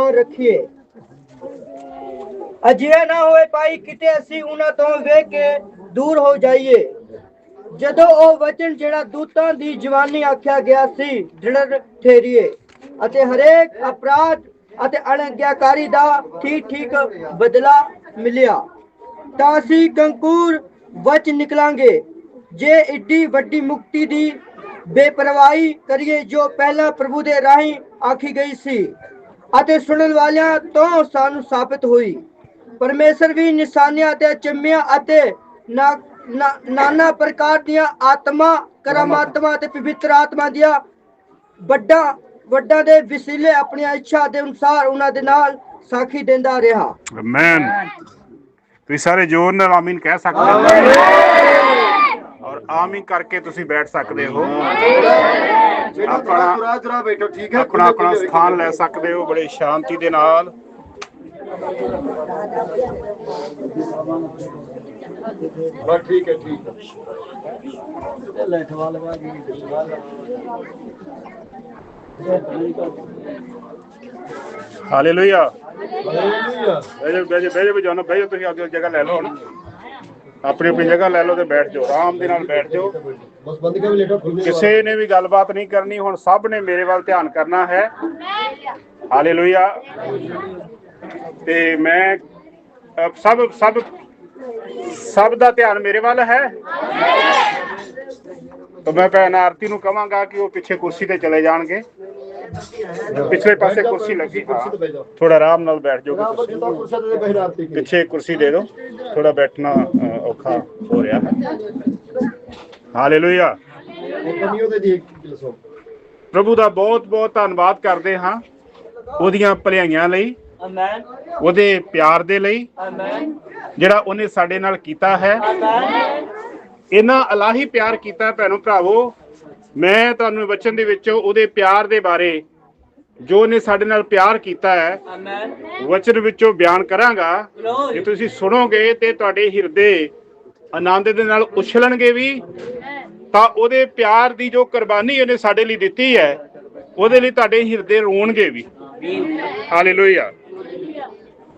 ਧਿਆਨ ਰੱਖੀਏ। ਅਜਿਹਾ ਨਾ ਹੋਏ ਭਾਈ ਕਿਤੇ ਅਸੀਂ ਉਹਨਾਂ ਤੋਂ ਵੇਖ ਕੇ ਦੂਰ ਹੋ ਜਾਈਏ। ਜਦੋਂ ਉਹ ਵਚਨ ਜਿਹੜਾ ਦੂਤਾਂ ਦੀ ਜਵਾਨੀ ਆਖਿਆ ਗਿਆ ਸੀ ਦ੍ਰਿੜ ਠੇਰੀਏ ਅਤੇ ਹਰੇਕ ਅਪਰਾਧ ਅਤੇ ਅਣਗਿਆਕਾਰੀ ਦਾ ਠੀਕ ਠੀਕ ਬਦਲਾ ਮਿਲਿਆ, ਤਾਂ ਅਸੀਂ ਕੰਕੂਰ ਬਚ ਨਿਕਲਾਂਗੇ। ਜੇ ਏਡੀ ਵੱਡੀ ਮੁਕਤੀ ਦੀ ਬੇਪਰਵਾਹੀ ਕਰੀਏ ਜੋ ਪਹਿਲਾਂ ਪ੍ਰਭੂ ਦੇ ਰਾਹੀਂ ਆਖੀ ਗਈ ਸੀ। ਅਤੇ ਸੁਣਨ ਵਾਲਿਆਂ ਤੋਂ ਸਾਨੂੰ ਸਾਬਤ ਹੋਈ। ਪਰਮੇਸ਼ਰ ਵੀ ਨਿਸ਼ਾਨੀਆਂ ਤੇ ਚੰਮਿਆਂ ਅਤੇ ਨਾ- ਨਾ- ਨਾਨਾ ਪ੍ਰਕਾਰ ਦੀਆਂ ਆਤਮਾ ਕਰਮਾਤਮਾ ਤੇ ਪਵਿੱਤਰ ਆਤਮਾ ਦੀਆਂ ਵੱਡਾ ਵੱਡਾ ਦੇ ਵਸੀਲੇ ਆਪਣੀ ਇੱਛਾ ਦੇ ਅਨੁਸਾਰ ਉਹਨਾਂ ਦੇ ਨਾਲ ਸਾਖੀ ਦਿੰਦਾ ਰਿਹਾ। ਆਮੇਨ ਤੁਸੀਂ ਸਾਰੇ ਜੋਰ ਨਾਲ ਆਮੀਨ ਕਹਿ ਸਕਦੇ ਹੋ। ਔਰ ਆਮੀਨ ਕਰਕੇ ਤੁਸੀਂ ਬੈਠ ਸਕਦੇ ਹੋ। ਆਪਣਾ ਤੁਰਾ ਤੁਰਾ ਬੈਠੋ ਠੀਕ ਹੈ ਆਪਣਾ ਆਪਣਾ ਸਥਾਨ ਲੈ ਸਕਦੇ ਹੋ ਬੜੇ ਸ਼ਾਂਤੀ ਦੇ ਨਾਲ। ਬਸ ਠੀਕ ਹੈ ਠੀਕ ਹੈ। ਹਾਲੇਲੂਇਆ। ਹਾਲੇਲੂਇਆ। ਬਹਿ ਜਾਓ ਬਹਿ ਜਾਓ ਬਹਿ ਜਾਓ ਬਜਾਨੋ ਬਹਿ ਜਾਓ ਤੁਸੀਂ ਆਪਣੀ ਜਗ੍ਹਾ ਲੈ ਲਓ ਹੁਣ। ਆਪਣੀ ਆਪਣੀ ਜਗ੍ਹਾ ਲੈ ਲਓ ਤੇ ਬੈਠ ਜਾਓ ਆਰਾਮ ਦੇ ਨਾਲ ਬੈਠ ਜਾਓ। ਬਸ ਬੰਦ ਕਰ ਲੇਟੋ? ਖੁੱਲਨੇ ਕਿਸੇ ਨੇ ਵੀ ਗੱਲਬਾਤ ਨਹੀਂ ਕਰਨੀ ਹੁਣ ਸਭ ਨੇ ਮੇਰੇ ਵੱਲ ਧਿਆਨ ਕਰਨਾ ਹੈ। ਹਾਲੇਲੂਇਆ ਤੇ ਮੈਂ ਸਭ ਸਭ ਸਭ ਦਾ ਧਿਆਨ ਮੇਰੇ ਵੱਲ ਹੈ। ਤਾਂ ਮੈਂ ਭੈਣ ਆਰਤੀ ਨੂੰ ਕਹਾਂਗਾ ਕਿ ਉਹ ਪਿੱਛੇ ਕੁਰਸੀ ਤੇ ਚਲੇ ਜਾਣਗੇ। ਪਿਛਲੇ ਪਾਸੇ ਕੁਰਸੀ ਲੱਗੀ ਕੁਰਸੀ ਤੇ ਬਹਿ ਜਾਓ ਥੋੜਾ ਆਰਾਮ ਨਾਲ ਬੈਠ ਜਾਓਗੇ ਤੁਸੀਂ ਪਿੱਛੇ ਕੁਰਸੀ ਦੇ ਦਿਓ। ਥੋੜਾ ਬੈਠਣਾ ਔਖਾ ਹੋ ਰਿਹਾ। ਹੈ ਹਾਲੇਲੂਇਆ। ਪ੍ਰਭੂ ਦਾ ਬਹੁਤ ਬਹੁਤ ਧੰਨਵਾਦ ਕਰਦੇ ਹਾਂ ਉਹਦੀਆਂ ਭਲਾਈਆਂ ਲਈ ਆਮੇਨ ਉਹਦੇ ਪਿਆਰ ਦੇ ਲਈ ਆਮੇਨ ਜਿਹੜਾ ਉਹਨੇ ਸਾਡੇ ਨਾਲ ਕੀਤਾ ਹੈ। ਇਹਨਾਂ ਅਲਾਹੀ ਪਿਆਰ ਕੀਤਾ ਭੈਣੋ ਭਰਾਵੋ। ਮੈਂ ਤੁਹਾਨੂੰ ਵਚਨ ਦੇ ਵਿੱਚੋਂ ਉਹਦੇ ਪਿਆਰ ਦੇ ਬਾਰੇ ਜੋ ਉਹਨੇ ਸਾਡੇ ਨਾਲ ਪਿਆਰ ਕੀਤਾ ਹੈ ਵਚਨ ਵਿੱਚੋਂ ਬਿਆਨ ਕਰਾਂਗਾ। ਜੇ ਤੁਸੀਂ ਸੁਣੋਗੇ ਤੇ ਤੁਹਾਡੇ ਹਿਰਦੇ ਆਨੰਦ ਦੇ ਨਾਲ ਉਛਲਣਗੇ ਵੀ ਤਾਂ ਉਹਦੇ ਪਿਆਰ ਦੀ ਜੋ ਕੁਰਬਾਨੀ ਉਹਨੇ ਸਾਡੇ ਲਈ ਦਿੱਤੀ ਹੈ ਉਹਦੇ ਲਈ ਤੁਹਾਡੇ ਹਿਰਦੇ ਰੋਣਗੇ ਵੀ। ਹਾਲੇਲੂਇਆ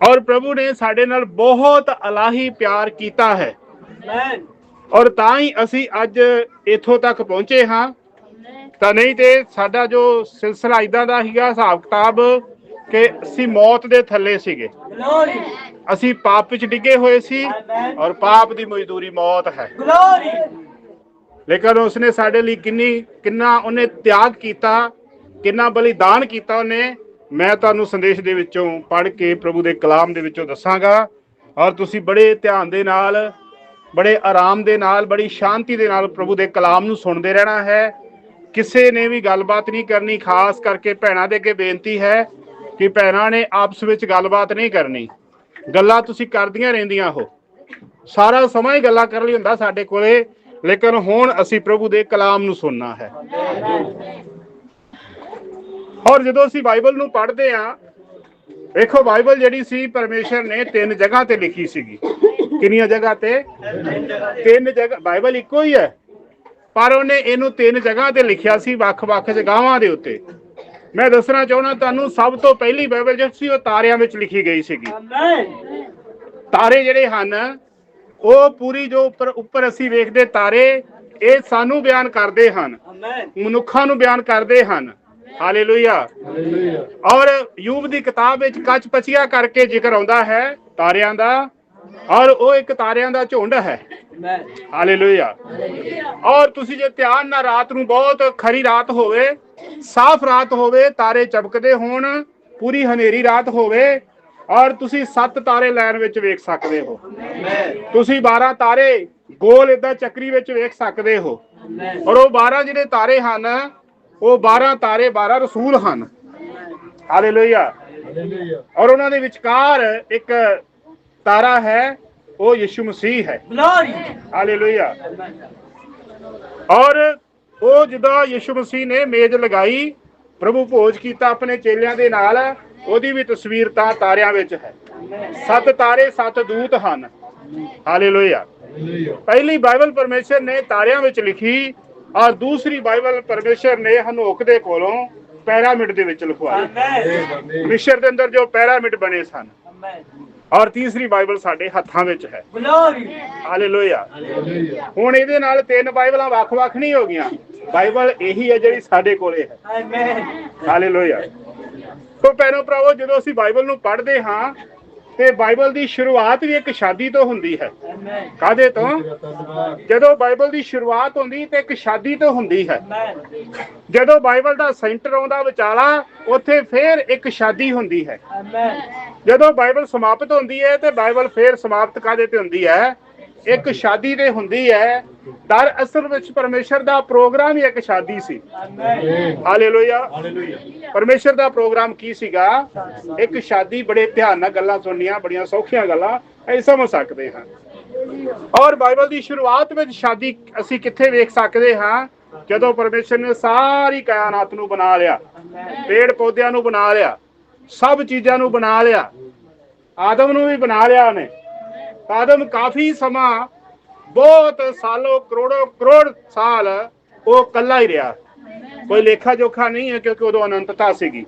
ਔਰ ਪ੍ਰਭੂ ਨੇ ਸਾਡੇ ਨਾਲ ਬਹੁਤ ਅਲਾਹੀ ਪਿਆਰ ਕੀਤਾ ਹੈ। ਔਰ ਤਾਂ ਹੀ ਅਸੀਂ ਅੱਜ ਇੱਥੋਂ ਤੱਕ ਪਹੁੰਚੇ ਹਾਂ। ਤਾਂ ਨਹੀਂ ਤੇ ਸਾਡਾ ਜੋ ਸਿਲਸਿਲਾ ਇਦਾਂ ਦਾ ਸੀਗਾ ਹਿਸਾਬ ਕਿਤਾਬ ਕਿ ਅਸੀਂ ਮੌਤ ਦੇ ਥੱਲੇ ਸੀਗੇ। ਗਲੋਰੀ ਅਸੀਂ ਪਾਪ ਵਿੱਚ ਡਿੱਗੇ ਹੋਏ ਸੀ ਔਰ ਪਾਪ ਦੀ ਮਜ਼ਦੂਰੀ ਮੌਤ ਹੈ। ਗਲੋਰੀ ਲੇਕਿਨ ਉਸਨੇ ਸਾਡੇ ਲਈ ਕਿੰਨੀ ਕਿੰਨਾ ਉਹਨੇ ਤਿਆਗ ਕੀਤਾ ਕਿੰਨਾ ਬਲੀਦਾਨ ਕੀਤਾ ਉਹਨੇ ਮੈਂ ਤੁਹਾਨੂੰ ਸੰਦੇਸ਼ ਦੇ ਵਿੱਚੋਂ ਪੜ੍ਹ ਕੇ ਪ੍ਰਭੂ ਦੇ ਕਲਾਮ ਦੇ ਵਿੱਚੋਂ ਦੱਸਾਂਗਾ। ਔਰ ਤੁਸੀਂ ਬੜੇ ਧਿਆਨ ਦੇ ਨਾਲ ਬੜੇ ਆਰਾਮ ਦੇ ਨਾਲ ਬੜੀ ਸ਼ਾਂਤੀ ਦੇ ਨਾਲ ਪ੍ਰਭੂ ਦੇ ਕਲਾਮ ਨੂੰ ਸੁਣਦੇ ਰਹਿਣਾ ਹੈ। ਕਿਸੇ ਨੇ ਵੀ ਗੱਲਬਾਤ ਨਹੀਂ ਕਰਨੀ, ਖਾਸ ਕਰਕੇ ਭੈਣਾਂ ਦੇ ਅੱਗੇ ਬੇਨਤੀ ਹੈ ਕਿ ਭੈਣਾਂ ਨੇ ਆਪਸ ਵਿੱਚ ਗੱਲਬਾਤ ਨਹੀਂ ਕਰਨੀ। ਗੱਲਾਂ ਤੁਸੀਂ ਕਰਦੀਆਂ ਰਹਿੰਦੀਆਂ ਹੋ। ਸਾਰਾ ਸਮਾਂ ਹੀ ਗੱਲਾਂ ਕਰਨ ਲਈ ਹੁੰਦਾ ਸਾਡੇ ਕੋਲੇ, ਲੇਕਿਨ ਹੁਣ ਅਸੀਂ ਪ੍ਰਭੂ ਦੇ ਕਲਾਮ ਨੂੰ ਸੁਣਨਾ ਹੈ। ਔਰ ਜਦੋਂ ਅਸੀਂ ਬਾਈਬਲ ਨੂੰ ਪੜ੍ਹਦੇ ਆਂ ਵੇਖੋ ਬਾਈਬਲ ਜਿਹੜੀ ਸੀ, ਪਰਮੇਸ਼ਰ ਨੇ ਤਿੰਨ ਜਗ੍ਹਾ ਤੇ ਲਿਖੀ ਸੀਗੀ। ਕਿੰਨੀਆਂ ਜਗ੍ਹਾ ਤੇ? ਤਿੰਨ ਜਗ੍ਹਾ। ਬਾਈਬਲ ਇੱਕੋ ਹੀ ਹੈ। ਪਰ ਉਹਨੇ ਇਹਨੂੰ ਤਿੰਨ ਜਗ੍ਹਾ ਤੇ ਲਿਖਿਆ ਸੀ ਵੱਖ-ਵੱਖ ਜਗ੍ਹਾਵਾਂ ਦੇ ਉੱਤੇ। ਮੈਂ ਦੱਸਣਾ ਚਾਹੁੰਦਾ ਤੁਹਾਨੂੰ ਸਭ ਤੋਂ ਪਹਿਲੀ ਬਾਈਬਲ ਜਿਹੜੀ ਸੀ ਉਹ ਤਾਰਿਆਂ ਵਿੱਚ ਲਿਖੀ ਗਈ ਸੀਗੀ। ਆਮੇਨ ਤਾਰੇ ਜਿਹੜੇ ਹਨ ਉਹ ਪੂਰੀ ਜੋ ਉੱਪਰ ਉੱਪਰ ਅਸੀਂ ਵੇਖਦੇ ਤਾਰੇ ਇਹ ਸਾਨੂੰ ਬਿਆਨ ਕਰਦੇ ਹਨ। ਆਮੇਨ ਮਨੁੱਖਾਂ ਨੂੰ ਬਿਆਨ ਕਰਦੇ ਹਨ। ਹਾਲੇਲੂਇਆ ਹਾਲੇਲੂਇਆ ਔਰ ਯੂਬ ਦੀ ਕਿਤਾਬ ਵਿੱਚ ਕੱਚ ਪਚੀਆ ਕਰਕੇ ਜ਼ਿਕਰ ਆਉਂਦਾ ਹੈ ਤਾਰਿਆਂ ਦਾ ਔਰ ਉਹ ਇੱਕ ਤਾਰਿਆਂ ਦਾ ਝੁੰਡ ਹੈ। ਹਾਲੇਲੂਇਆ ਔਰ ਤੁਸੀਂ ਜੇ ਧਿਆਨ ਨਾਲ ਰਾਤ ਨੂੰ ਬਹੁਤ ਖਰੀ ਰਾਤ ਹੋਵੇ ਸਾਫ਼ ਰਾਤ ਹੋਵੇ ਤਾਰੇ ਚਮਕਦੇ ਹੋਣ ਪੂਰੀ ਹਨੇਰੀ ਰਾਤ ਹੋਵੇ ਔਰ ਤੁਸੀਂ ਸੱਤ ਤਾਰੇ ਲਾਈਨ ਵਿੱਚ ਵੇਖ ਸਕਦੇ ਹੋ ਤੁਸੀਂ 12 ਤਾਰੇ ਗੋਲ ਇਦਾਂ ਚੱਕਰੀ ਵਿੱਚ ਵੇਖ ਸਕਦੇ ਹੋ ਔਰ ਉਹ 12 ਜਿਹੜੇ ਤਾਰੇ ਹਨ ਉਹ 12 ਤਾਰੇ 12 ਰਸੂਲ ਹਨ ਹਾਲੇਲੂਇਆ ਹਾਲੇਲੂਇਆ ਔਰ ਉਹਨਾਂ ਦੇ ਵਿਚਕਾਰ ਇੱਕ ਤਾਰਾ ਹੈ ਉਹ ਯਿਸੂ ਮਸੀਹ ਹੈ ਗਲੋਰੀ ਹਾਲੇਲੂਇਆ ਔਰ ਉਹ ਜਦੋਂ ਯਿਸੂ ਮਸੀਹ ਨੇ ਮੇਜ਼ ਲਗਾਈ ਪ੍ਰਭੂ ਭੋਜ ਕੀਤਾ ਆਪਣੇ ਚੇਲਿਆਂ ਦੇ ਨਾਲ ਉਹਦੀ ਵੀ ਤਸਵੀਰ ਤਾਂ ਤਾਰਿਆਂ ਵਿੱਚ ਹੈ ਸੱਤ ਤਾਰੇ ਸੱਤ ਦੂਤ ਹਨ ਹਾਲੇਲੂਇਆ ਪਹਿਲੀ ਬਾਈਬਲ ਪਰਮੇਸ਼ਰ ਨੇ ਤਾਰਿਆਂ ਵਿੱਚ ਲਿਖੀ ਔਰ ਦੂਸਰੀ ਬਾਈਬਲ ਪਰਮੇਸ਼ਰ ਨੇ ਹਨੋਕ ਦੇ ਕੋਲੋਂ ਪੈਰਾਮਿਡ ਦੇ ਵਿੱਚ ਲਿਖਵਾਏ ਆਮੀਨ ਮਿਸ਼ਰ ਦੇ ਅੰਦਰ ਜੋ ਪੈਰਾਮਿਡ ਬਣੇ ਸਨ ਔਰ ਤੀਸਰੀ ਬਾਈਬਲ ਸਾਡੇ ਹੱਥਾਂ ਵਿੱਚ ਹੈ। ਹਾਲੇਲੂਇਆ ਹੁਣ ਇਹਦੇ ਨਾਲ ਤਿੰਨ ਬਾਈਬਲਾਂ ਵੱਖ-ਵੱਖ ਨਹੀਂ ਹੋ ਗਈਆਂ। ਬਾਈਬਲ ਇਹੀ ਹੈ ਜਿਹੜੀ ਸਾਡੇ ਕੋਲੇ ਹੈ। ਹਾਲੇਲੂਇਆ ਤੋਂ ਪੈਰੋ ਭਰਾਵੋ ਜਦੋਂ ਅਸੀਂ ਬਾਈਬਲ ਨੂੰ ਪੜ੍ਹਦੇ ਹਾਂ ਤੇ ਬਾਈਬਲ ਦੀ ਸ਼ੁਰੂਆਤ ਵੀ ਇੱਕ ਸ਼ਾਦੀ ਤੋਂ ਹੁੰਦੀ ਹੈ। ਕਾਦੇ ਤੋਂ? ਜਦੋਂ ਬਾਈਬਲ ਦੀ ਸ਼ੁਰੂਆਤ ਹੁੰਦੀ ਤੇ ਇੱਕ ਸ਼ਾਦੀ ਤੋਂ ਹੁੰਦੀ ਹੈ। ਜਦੋਂ ਬਾਈਬਲ ਦਾ ਸੈਂਟਰ ਆਉਂਦਾ ਵਿਚਾਲਾ, ਉੱਥੇ ਫੇਰ ਇੱਕ ਸ਼ਾਦੀ ਹੁੰਦੀ ਹੈ। ਜਦੋਂ ਬਾਈਬਲ ਸਮਾਪਤ ਹੁੰਦੀ ਹੈ ਤੇ ਬਾਈਬਲ ਫੇਰ ਸਮਾਪਤ ਕਾਦੇ ਤੇ ਹੁੰਦੀ ਹੈ? ਇੱਕ ਸ਼ਾਦੀ ਤੇ ਹੁੰਦੀ ਹੈ। ਦਰ ਅਸਲ ਵਿੱਚ ਪਰਮੇਸ਼ਰ ਦਾ ਪ੍ਰੋਗਰਾਮ ਹੀ ਇੱਕ ਸ਼ਾਦੀ ਸੀ। ਹਾਲੇਲੂਇਆ। ਪਰਮੇਸ਼ਰ ਦਾ ਪ੍ਰੋਗਰਾਮ ਕੀ ਸੀਗਾ? ਇੱਕ ਸ਼ਾਦੀ ਬੜੇ ਧਿਆਨ ਨਾਲ ਗੱਲਾਂ ਸੁਣਨੀਆਂ, ਬੜੀਆਂ ਸੌਖੀਆਂ ਗੱਲਾਂ, ਅਸੀਂ ਸਮਝ ਸਕਦੇ ਹਾਂ। ਔਰ ਬਾਈਬਲ ਦੀ ਸ਼ੁਰੂਆਤ ਵਿੱਚ ਸ਼ਾਦੀ ਅਸੀਂ ਕਿੱਥੇ ਵੇਖ ਸਕਦੇ ਹਾਂ? ਜਦੋਂ ਪਰਮੇਸ਼ਰ ਨੇ ਸਾਰੀ ਕਾਇਨਾਤ ਨੂੰ ਬਣਾ ਲਿਆ। ਪੇੜ ਪੌਦਿਆਂ ਨੂੰ ਬਣਾ ਲਿਆ। ਸਭ ਚੀਜ਼ਾਂ ਨੂੰ ਬਣਾ ਲਿਆ। ਆਦਮ ਨੂੰ ਵੀ ਬਣਾ ਲਿਆ ਉਹਨੇ। ਆਦਮ ਕਾਫੀ ਸਮਾਂ ਬਹੁਤ ਸਾਲੋ ਕਰੋੜੋ ਕਰੋੜ ਸਾਲ ਉਹ ਕੱਲਾ ਹੀ ਰਿਹਾ। ਕੋਈ ਲੇਖਾ ਜੋਖਾ ਨਹੀਂ ਹੈ ਕਿਉਂਕਿ ਉਦੋਂ ਅਨੰਤਤਾ ਸੀਗੀ।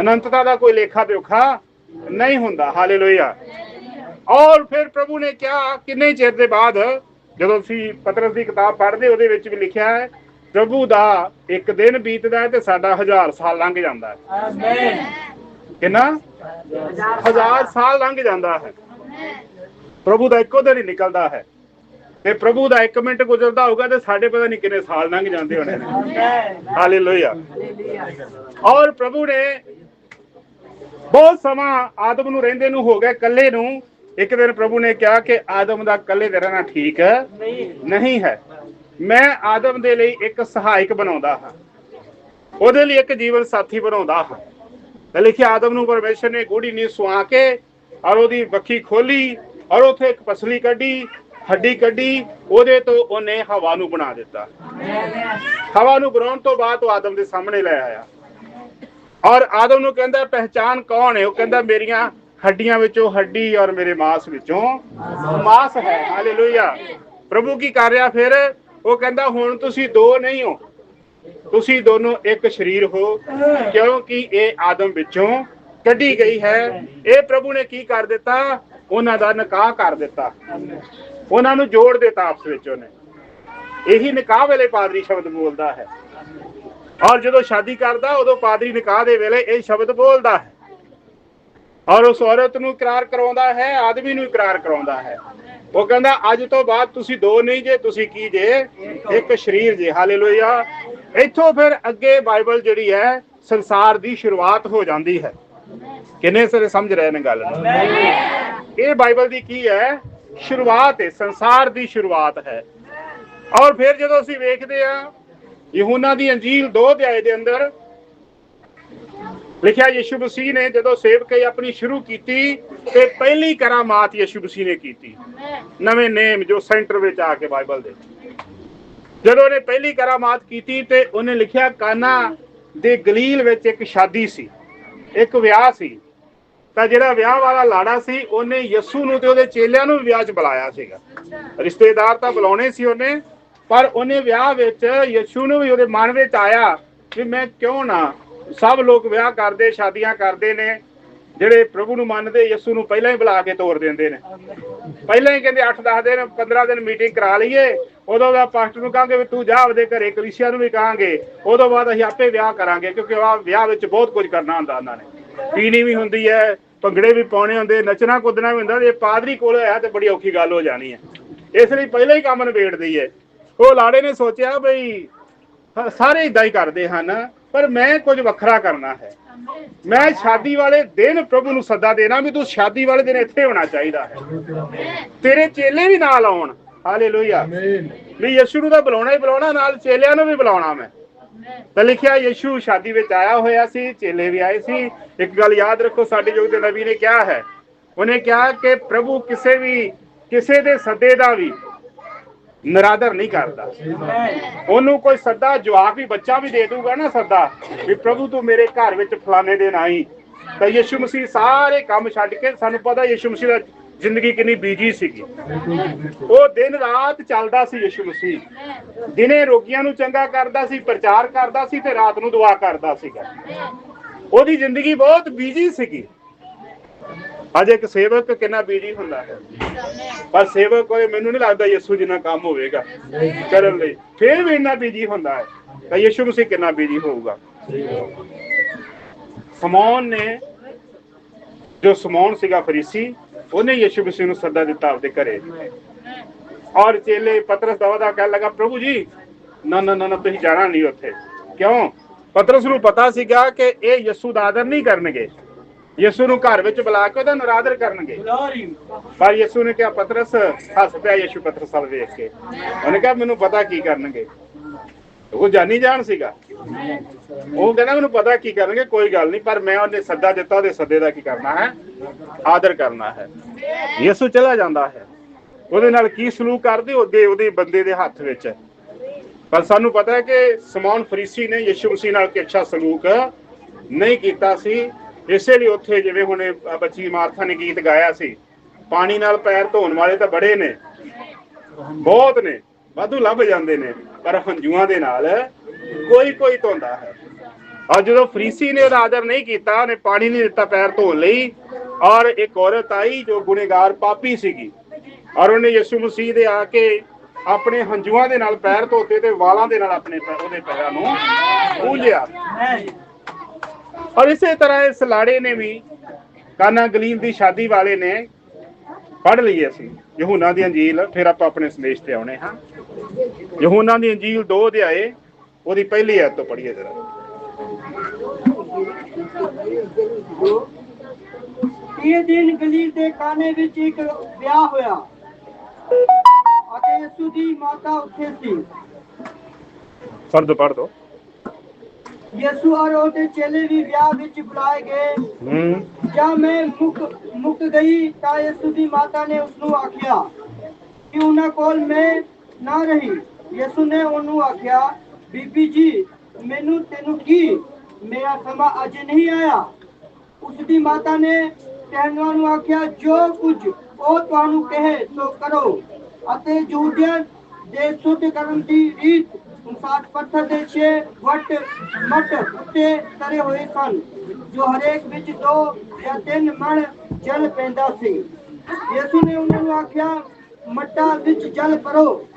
ਅਨੰਤਤਾ ਦਾ ਕੋਈ ਲੇਖਾ ਜੋਖਾ ਨਹੀਂ ਹੁੰਦਾ। ਹਾਲੇਲੂਇਆ। ਔਰ ਫਿਰ ਪ੍ਰਭੂ ਨੇ ਕਿਹਾ ਕਿੰਨੇ ਚਿਰ ਦੇ ਬਾਅਦ ਜਦੋਂ ਅਸੀਂ ਪਤਰਸ ਦੀ ਕਿਤਾਬ ਪੜ੍ਹਦੇ ਉਹਦੇ ਵਿੱਚ ਵੀ ਲਿਖਿਆ ਹੈ ਪ੍ਰਭੂ ਦਾ ਇੱਕ ਦਿਨ ਬੀਤਦਾ ਹੈ ਤੇ ਸਾਡਾ ਹਜ਼ਾਰ ਸਾਲ ਲੰਘ ਜਾਂਦਾ ਹੈ। ਕਿੰਨਾ? ਹਜ਼ਾਰ ਸਾਲ ਲੰਘ ਜਾਂਦਾ ਹੈ। ਪ੍ਰਭੂ ਦਾ ਇੱਕੋ ਦਿਨ ਹੀ ਨਿਕਲਦਾ ਹੈ। ਤੇ ਪ੍ਰਭੂ ਦਾ 1 ਮਿੰਟ ਗੁਜ਼ਰਦਾ ਹੋਊਗਾ ਤੇ ਸਾਡੇ ਪਤਾ ਨਹੀਂ ਕਿੰਨੇ ਸਾਲ ਲੰਘ ਜਾਂਦੇ ਹੋਣੇ ਨੇ। ਹਾਲੇਲੂਇਆ ਔਰ ਪ੍ਰਭੂ ਨੇ ਬਹੁਤ ਸਮਾਂ ਆਦਮ ਨੂੰ ਰਹਿੰਦੇ ਨੂੰ ਹੋ ਗਿਆ ਇਕੱਲੇ ਨੂੰ। ਇੱਕ ਦਿਨ ਪ੍ਰਭੂ ਨੇ ਕਿਹਾ ਕਿ ਆਦਮ ਦਾ ਇਕੱਲੇ ਰਹਿਣਾ ਠੀਕ ਨਹੀਂ। ਹੈ। ਮੈਂ ਆਦਮ ਦੇ ਲਈ ਇੱਕ ਸਹਾਇਕ ਬਣਾਉਂਦਾ ਹਾਂ। ਉਹਦੇ ਲਈ ਇੱਕ ਜੀਵਨ ਸਾਥੀ ਬਣਾਉਂਦਾ ਹਾਂ। ਤੇ ਲਿਖਿਆ ਆਦਮ ਨੂੰ ਪਰਮੇਸ਼ਰ ਨੇ ਗੂੜੀ ਨੀ ਸੁਆ ਕੇ ਔਰ ਉਹਦੀ ਬੱਖੀ ਖੋਲੀ ਔਰ ਉਥੇ ਇੱਕ ਪਸਲੀ ਕੱਢੀ, ਹੱਡੀ ਕੱਢੀ, ਉਹਦੇ ਤੋਂ ਉਹਨੇ ਹਵਾ ਨੂੰ ਬਣਾ ਦਿੱਤਾ। ਹਵਾ ਨੂੰ ਬਣਾਉਣ ਤੋਂ ਬਾਅਦ ਉਹ ਆਦਮ ਦੇ ਸਾਹਮਣੇ ਲੈ ਆਇਆ। ਔਰ ਆਦਮ ਨੂੰ ਕਹਿੰਦਾ ਪਹਿਚਾਨ ਕੌਣ ਹੈ? ਉਹ ਕਹਿੰਦਾ, ਮੇਰੀਆਂ ਹੱਡੀਆਂ ਵਿੱਚੋਂ ਹੱਡੀ ਔਰ ਮੇਰੇ ਮਾਸ ਵਿੱਚੋਂ ਮਾਸ ਹੈ। ਹਾਲੇਲੂਇਆ ਪ੍ਰਭੂ ਕੀ ਕਰ ਰਿਹਾ ਫਿਰ? ਉਹ ਕਹਿੰਦਾ, ਹੁਣ ਤੁਸੀਂ ਦੋ ਨਹੀਂ ਹੋ। ਤੁਸੀਂ ਦੋਨੋਂ ਇੱਕ ਸਰੀਰ ਹੋ। ਕਿਉਂਕਿ ਇਹ ਆਦਮ ਵਿੱਚੋਂ ਕੱਢੀ ਗਈ ਹੈ। ਇਹ ਪ੍ਰਭੂ ਨੇ ਕੀ ਕਰ ਦਿੱਤਾ? ਉਹਨਾਂ ਦਾ ਨਿਕਾਹ ਕਰ ਦਿੱਤਾ। ਉਹਨਾਂ ਨੂੰ ਜੋੜ ਦਿੱਤਾ ਆਪਸ ਵਿੱਚ ਉਹਨੇ। ਇਹੀ ਨਿਕਾਹ ਵੇਲੇ ਪਾਦਰੀ ਸ਼ਬਦ ਬੋਲਦਾ ਹੈ। ਔਰ ਜਦੋਂ ਸ਼ਾਦੀ ਕਰਦਾ, ਉਦੋਂ ਪਾਦਰੀ ਨਿਕਾਹ ਦੇ ਵੇਲੇ ਇਹ ਸ਼ਬਦ ਬੋਲਦਾ ਹੈ। ਔਰ ਉਸ ਔਰਤ ਨੂੰ ਇਕਰਾਰ ਕਰਾਉਂਦਾ ਹੈ, ਆਦਮੀ ਨੂੰ ਇਕਰਾਰ ਕਰਾਉਂਦਾ ਹੈ। ਉਹ ਕਹਿੰਦਾ, ਅੱਜ ਤੋਂ ਬਾਅਦ ਤੁਸੀਂ ਦੋ ਨਹੀਂ ਜੇ, ਤੁਸੀਂ ਕੀ ਜੇ? ਇੱਕ ਸਰੀਰ ਜੇ। ਹਾਲੇਲੂਇਆ। ਇੱਥੋਂ ਫਿਰ ਅੱਗੇ ਬਾਈਬਲ ਜਿਹੜੀ ਹੈ, ਸੰਸਾਰ ਦੀ ਸ਼ੁਰੂਆਤ ਹੋ ਜਾਂਦੀ ਹੈ। ਕਿੰਨੇ ਸਾਰੇ ਸਮਝ ਰਹੇ ਨੇ ਗੱਲ? ਨੂੰ ਇਹ ਬਾਈਬਲ ਦੀ ਕੀ ਹੈ? ਸ਼ੁਰੂਆਤ ਹੈ ਸੰਸਾਰ ਦੀ ਸ਼ੁਰੂਆਤ ਹੈ। ਔਰ ਫਿਰ ਜਦੋਂ ਅਸੀਂ ਵੇਖਦੇ ਆ ਯਹੂਨਾ ਦੀ ਅੰਜੀਲ 2 ਅਧਿਆਏ ਦੇ ਅੰਦਰ ਲਿਖਿਆ ਯਿਸੂ ਮਸੀਹ ਨੇ ਜਦੋਂ ਸੇਵਕਾਈ ਆਪਣੀ ਸ਼ੁਰੂ ਕੀਤੀ ਤੇ ਪਹਿਲੀ ਕਰਾਮਾਤ ਯਿਸੂ ਮਸੀਹ ਨੇ ਕੀਤੀ। ਨਵੇਂ ਨੇਮ ਜੋ ਸੈਂਟਰ ਵਿੱਚ ਆ ਕੇ ਬਾਈਬਲ ਦੇ। ਜਦੋਂ ਉਹਨੇ ਪਹਿਲੀ ਕਰਾਮਾਤ ਕੀਤੀ ਤੇ ਉਹਨੇ ਲਿਖਿਆ ਕਾਨਾ ਦੇ ਗਲੀਲ ਵਿੱਚ ਇੱਕ ਸ਼ਾਦੀ ਸੀ। ਇੱਕ ਵਿਆਹ ਸੀ ਤਾਂ ਜਿਹੜਾ ਵਿਆਹ ਵਾਲਾ ਲਾੜਾ ਸੀ ਉਹਨੇ ਯਿਸੂ ਨੂੰ ਤੇ ਉਹਦੇ ਚੇਲਿਆਂ ਨੂੰ ਵੀ ਵਿਆਹ 'ਚ ਬੁਲਾਇਆ ਸੀਗਾ। ਰਿਸ਼ਤੇਦਾਰ ਤਾਂ ਬੁਲਾਉਣੇ ਸੀ ਉਹਨੇ ਪਰ ਉਹਨੇ ਵਿਆਹ ਵਿੱਚ ਯਿਸੂ ਨੂੰ ਵੀ ਉਹਦੇ ਮਨ ਵਿੱਚ ਆਇਆ ਕਿ ਮੈਂ ਕਿਉਂ ਨਾ ਸਭ ਲੋਕ ਵਿਆਹ ਕਰਦੇ ਸ਼ਾਦੀਆਂ ਕਰਦੇ ਨੇ ਜਿਹੜੇ ਪ੍ਰਭੂ ਨੂੰ ਮੰਨਦੇ, ਯਿਸੂ ਨੂੰ ਪਹਿਲਾਂ ਹੀ ਬੁਲਾ ਕੇ ਤੋਰ ਦਿੰਦੇ ਨੇ। ਪਹਿਲਾਂ ਹੀ ਕਹਿੰਦੇ 8-10 ਦਿਨ 15 ਦਿਨ ਮੀਟਿੰਗ ਕਰਾ ਲਈਏ। ਉਦੋਂ ਦਾ ਪਾਸਟਰ ਨੂੰ ਕਹਾਂਗੇ ਵੀ ਤੂੰ ਜਾ ਆਪਦੇ ਘਰੇ, ਕਲੀਸਿਆ ਨੂੰ ਵੀ ਕਹਾਂਗੇ। ਉਦੋਂ ਬਾਅਦ ਅਸੀਂ ਆਪੇ ਵਿਆਹ ਕਰਾਂਗੇ, ਕਿਉਂਕਿ ਆ ਵਿਆਹ ਵਿੱਚ ਬਹੁਤ ਕੁਝ ਕਰਨਾ ਹੁੰਦਾ ਉਹਨਾਂ ਨੇ। ਪੀਣੀ ਵੀ ਹੁੰਦੀ ਹੈ, ਭੰਗੜੇ ਵੀ ਪਾਉਣੇ ਹੁੰਦੇ, ਨੱਚਣਾ ਕੁੱਦਣਾ ਵੀ ਹੁੰਦਾ, ਜੇ ਪਾਦਰੀ ਕੋਲ ਆਇਆ ਤੇ ਬੜੀ ਔਖੀ ਗੱਲ ਹੋ ਜਾਣੀ ਹੈ। ਇਸ ਲਈ ਪਹਿਲਾਂ ਹੀ ਕੰਮ ਨਿਬੇੜ ਹੈ। ਉਹ ਲਾੜੇ ਨੇ ਸੋਚਿਆ ਬਈ ਸਾਰੇ ਇਦਾਂ ਹੀ ਕਰਦੇ ਹਨ। ਪਰ ਮੈਂ ਕੁਝ ਵੱਖਰਾ ਕਰਨਾ ਹੈ। ਮੈਂ ਸ਼ਾਦੀ ਵਾਲੇ ਦਿਨ ਪ੍ਰਭੂ ਨੂੰ ਸੱਦਾ ਦੇਣਾ ਵੀ ਤੂੰ ਸ਼ਾਦੀ ਵਾਲੇ ਦਿਨ ਇੱਥੇ ਹੋਣਾ ਚਾਹੀਦਾ ਹੈ। ਤੇਰੇ ਚੇਲੇ ਵੀ ਨਾਲ ਆਉਣ। ਹਾਲੇਲੂਇਆ ਵੀ ਯਿਸੂ ਨੂੰ ਤਾਂ ਬੁਲਾਉਣਾ ਹੀ ਬੁਲਾਉਣਾ ਨਾਲ ਚੇਲਿਆਂ ਨੂੰ ਵੀ ਬੁਲਾਉਣਾ ਮੈਂ। ਤਾਂ ਲਿਖਿਆ ਯਿਸੂ ਸ਼ਾਦੀ ਵਿੱਚ ਆਇਆ ਹੋਇਆ ਸੀ ਚੇਲੇ ਵੀ ਆਏ ਸੀ। ਇੱਕ ਗੱਲ ਯਾਦ ਰੱਖੋ ਸਾਡੇ ਯੁੱਗ ਦੇ ਨਬੀ ਨੇ ਕਿਹਾ ਹੈ। ਉਹਨੇ ਕਿਹਾ ਕਿ ਪ੍ਰਭੂ ਕਿਸੇ ਵੀ ਕਿਸੇ ਦੇ ਸੱਦੇ ਦਾ ਵੀ ਨਰਾਦਰ ਨਹੀਂ ਕਰਦਾ। ਉਹਨੂੰ ਕੋਈ ਸੱਦਾ ਜਵਾਬ ਵੀ, ਬੱਚਾ ਵੀ ਦੇ ਦੂਗਾ ਨਾ ਸੱਦਾ ਵੀ ਪ੍ਰਭੂ ਤੂੰ ਮੇਰੇ ਘਰ ਵਿੱਚ ਫਲਾਣੇ ਦਿਨ ਆਈ। ਤਾਂ ਯਿਸੂ ਮਸੀਹ ਸਾਰੇ ਕੰਮ ਛੱਡ ਕੇ ਸਾਨੂੰ ਪਤਾ ਯਿਸੂ ਮਸੀਹ ਦਾ ਜ਼ਿੰਦਗੀ ਕਿੰਨੀ ਬੀਜੀ ਸੀਗੀ। ਉਹ ਦਿਨ ਰਾਤ ਚੱਲਦਾ ਸੀ ਯਿਸੂ ਮਸੀਹ। ਦਿਨੇ ਰੋਗੀਆਂ ਨੂੰ ਚੰਗਾ ਕਰਦਾ ਸੀ, ਪ੍ਰਚਾਰ ਕਰਦਾ ਸੀ ਤੇ ਰਾਤ ਨੂੰ ਦੁਆ ਕਰਦਾ ਸੀਗਾ। ਉਹਦੀ ਜ਼ਿੰਦਗੀ ਬਹੁਤ ਬੀਜੀ ਸੀਗੀ। ਅੱਜ ਇੱਕ ਸੇਵਕ ਕਿੰਨਾ ਬੀਜੀ ਹੁੰਦਾ ਹੈ। ਪਰ ਸੇਵਕ ਕੋਈ ਮੈਨੂੰ ਨਹੀਂ ਲੱਗਦਾ ਯਿਸੂ ਜਿੰਨਾ ਕੰਮ ਹੋਵੇਗਾ ਕਰਨ ਲਈ। ਫਿਰ ਵੀ ਇੰਨਾ ਬੀਜੀ ਹੁੰਦਾ ਹੈ। ਤਾਂ ਯਿਸੂ ਮਸੀਹ ਕਿੰਨਾ ਬੀਜੀ ਹੋਊਗਾ। ਸਮੌਨ ਨੇ ਜੋ ਸਮੌਨ ਸੀਗਾ ਫਰੀਸੀ ਉਹਨੇ ਯਿਸੂ ਮਸੀਹ ਨੂੰ ਸੱਦਾ ਦਿੱਤਾ ਆਪਦੇ ਘਰੇ। ਔਰ ਚੇਲੇ ਪਤਰਸ ਦਾ ਉਹਦਾ ਕਹਿਣ ਲੱਗਾ ਪ੍ਰਭੂ ਜੀ ਨਾ ਨਾ ਨਾ ਨਾ, ਤੁਸੀਂ ਜਾਣਾ ਨਹੀਂ ਉੱਥੇ। ਕਿਉਂ? ਪਤਰਸ ਨੂੰ ਪਤਾ ਸੀਗਾ ਕਿ ਇਹ ਯਿਸੂ ਦਾ ਆਦਰ ਨਹੀਂ ਕਰਨਗੇ। ਯਿਸੂ ਨੂੰ ਘਰ ਵਿੱਚ ਬੁਲਾ ਕੇ ਉਹਦਾ ਨਰਾਦਰ ਕਰਨਗੇ। ਪਰ ਯਿਸੂ ਨੇ ਕਿਹਾ ਪਤਰਸ ਹੱਸ ਪਿਆ ਯਿਸੂ ਪਤਰਸ ਵੱਲ ਵੇਖ ਕੇ। ਉਹਨੇ ਕਿਹਾ ਮੈਨੂੰ ਪਤਾ ਕੀ ਕਰਨਗੇ। ਉਹ ਜਾਣੀ ਜਾਣ ਸੀਗਾ। ਉਹ ਕਹਿੰਦਾ ਮੈਨੂੰ ਪਤਾ ਕੀ ਕਰਨਗੇ ਕੋਈ ਗੱਲ ਨਹੀਂ ਪਰ ਮੈਂ ਉਹਨੇ ਸੱਦਾ ਦਿੱਤਾ ਉਹਦੇ ਸੱਦੇ ਦਾ ਕੀ ਕਰਨਾ ਹੈ? ਆਦਰ ਕਰਨਾ ਹੈ। ਯਿਸੂ ਚਲਾ ਜਾਂਦਾ ਹੈ। ਉਹਦੇ ਨਾਲ ਕੀ ਸਲੂਕ ਕਰਦੇ? ਉਹਦੇ ਉਹਦੇ ਬੰਦੇ ਦੇ ਹੱਥ ਵਿੱਚ। ਹੈ ਪਰ ਸਾਨੂੰ ਪਤਾ ਹੈ ਕਿ ਸਮੌਨ ਫਰੀਸੀ ਨੇ ਯਿਸੂ ਮਸੀਹ ਨਾਲ ਕਿ ਅੱਛਾ ਸਲੂਕ ਨਹੀਂ ਕੀਤਾ ਸੀ। ਇਸੇ ਲਈ ਉੱਥੇ ਜਿਵੇਂ ਹੁਣ ਬੱਚੀ ਮਾਰਥਾ ਨੇ ਗੀਤ ਗਾਇਆ ਸੀ, ਪਾਣੀ ਨਾਲ ਪੈਰ ਧੋਣ ਵਾਲੇ ਤਾਂ ਬੜੇ ਨੇ, ਬਹੁਤ ਨੇ, ਵਾਧੂ ਲੱਭ ਜਾਂਦੇ ਨੇ, ਪਰ ਹੰਝੂਆਂ ਦੇ ਨਾਲ ਕੋਈ ਕੋਈ ਧੋਂਦਾ ਹੈ। ਔਰ ਜਦੋਂ ਫਰੀਸੀ ਨੇ ਉਹਦਾ ਆਦਰ ਨਹੀਂ ਕੀਤਾ, ਉਹਨੇ ਪਾਣੀ ਨਹੀਂ ਦਿੱਤਾ ਪੈਰ ਧੋਣ ਲਈ, ਔਰ ਇੱਕ ਔਰਤ ਆਈ ਜੋ ਗੁਨੇਗਾਰ ਪਾਪੀ ਸੀਗੀ, ਔਰ ਉਹਨੇ ਯਿਸੂ ਮਸੀਹ ਦੇ ਆ ਕੇ ਆਪਣੇ ਹੰਝੂਆਂ ਦੇ ਨਾਲ ਪੈਰ ਧੋਤੇ ਤੇ ਵਾਲਾਂ ਦੇ ਨਾਲ ਆਪਣੇ ਉਹਦੇ ਪੈਰਾਂ ਨੂੰ ਪੂੰਝਿਆ। ਔਰ ਇਸੇ ਤਰ੍ਹਾਂ ਇਸ ਲਾੜੇ ਨੇ ਵੀ ਕਾਨਾ ਗਲੀਲ ਦੀ ਸ਼ਾਦੀ ਵਾਲੇ ਨੇ ਪੜ੍ਹ ਲਈ ਅਸੀਂ ਯਹੂਨਾ ਦੀ ਅੰਜੀਲ ਫਿਰ ਆਪਾਂ ਆਪਣੇ ਸੰਦੇਸ਼ ਤੇ ਆਉਣੇ ਹਾਂ। ਯਹੂਨਾ ਦੀ ਅੰਜੀਲ 2 ਅਧਿਆਏ ਉਹਦੀ ਪਹਿਲੀ ਆਇਤ ਤੋਂ ਪੜ੍ਹੀਏ ਜਰਾ। ਇਹ ਦਿਨ ਗਲੀਲ ਦੇ ਕਾਨੇ ਵਿੱਚ ਇੱਕ ਵਿਆਹ ਹੋਇਆ। ਅਤੇ ਯਿਸੂ ਦੀ ਮਾਤਾ ਉੱਥੇ ਸੀ। ਪੜ੍ਹ ਦੋ ਪੜ੍ਹ ਦੋ। ਯਿਸੂ ਔਰ ਉਹਦੇ ਚੇਲੇ ਵੀ ਵਿਆਹ ਵਿੱਚ ਬੁਲਾਏ ਗਏ। ਹੂੰ। ਜਦ ਮੈਂ ਮੁੱਕ ਮੁੱਕ ਗਈ ਤਾਂ ਯਿਸੂ ਦੀ ਮਾਤਾ ਨੇ ਉਸ ਨੂੰ ਆਖਿਆ ਕਿ ਉਹਨਾਂ ਕੋਲ ਮੈਂ ਨਾ ਰਹੀ? ਯਿਸੂ ਨੇ ਉਹਨੂੰ ਆਖਿਆ ਬੀਬੀ ਜੀ ਮੈਨੂੰ ਤੈਨੂੰ ਕੀ? ਮੇਰਾ ਸਮਾਂ ਅਜੇ ਨਹੀਂ ਆਇਆ। ਉਸ ਦੀ ਮਾਤਾ ਨੇ ਕਹਿਣਵਾਂ ਨੂੰ ਆਖਿਆ ਜੋ ਕੁਝ ਉਹ ਤੁਹਾਨੂੰ ਕਹੇ ਸੋ ਕਰੋ। ਅਤੇ ਯਹੂਦੀਆਂ ਦੇ ਸੁੱਧ ਕਰਨ ਦੀ ਰੀਤ ਅਨੁਸਾਰ ਪੱਥਰ ਦੇ ਛੇ ਵੱਟ, ਮੱਟ ਉੱਤੇ ਤਰੇ ਹੋਏ ਸਨ, ਜੋ ਹਰੇਕ ਵਿੱਚ ਦੋ ਜਾਂ ਤਿੰਨ ਮਣ ਜਲ ਪੈਂਦਾ ਸੀ। ਯਿਸੂ ਨੇ ਉਹਨਾਂ ਨੂੰ ਆਖਿਆ, ਮੱਟਾਂ ਵਿੱਚ ਜਲ ਭਰੋ।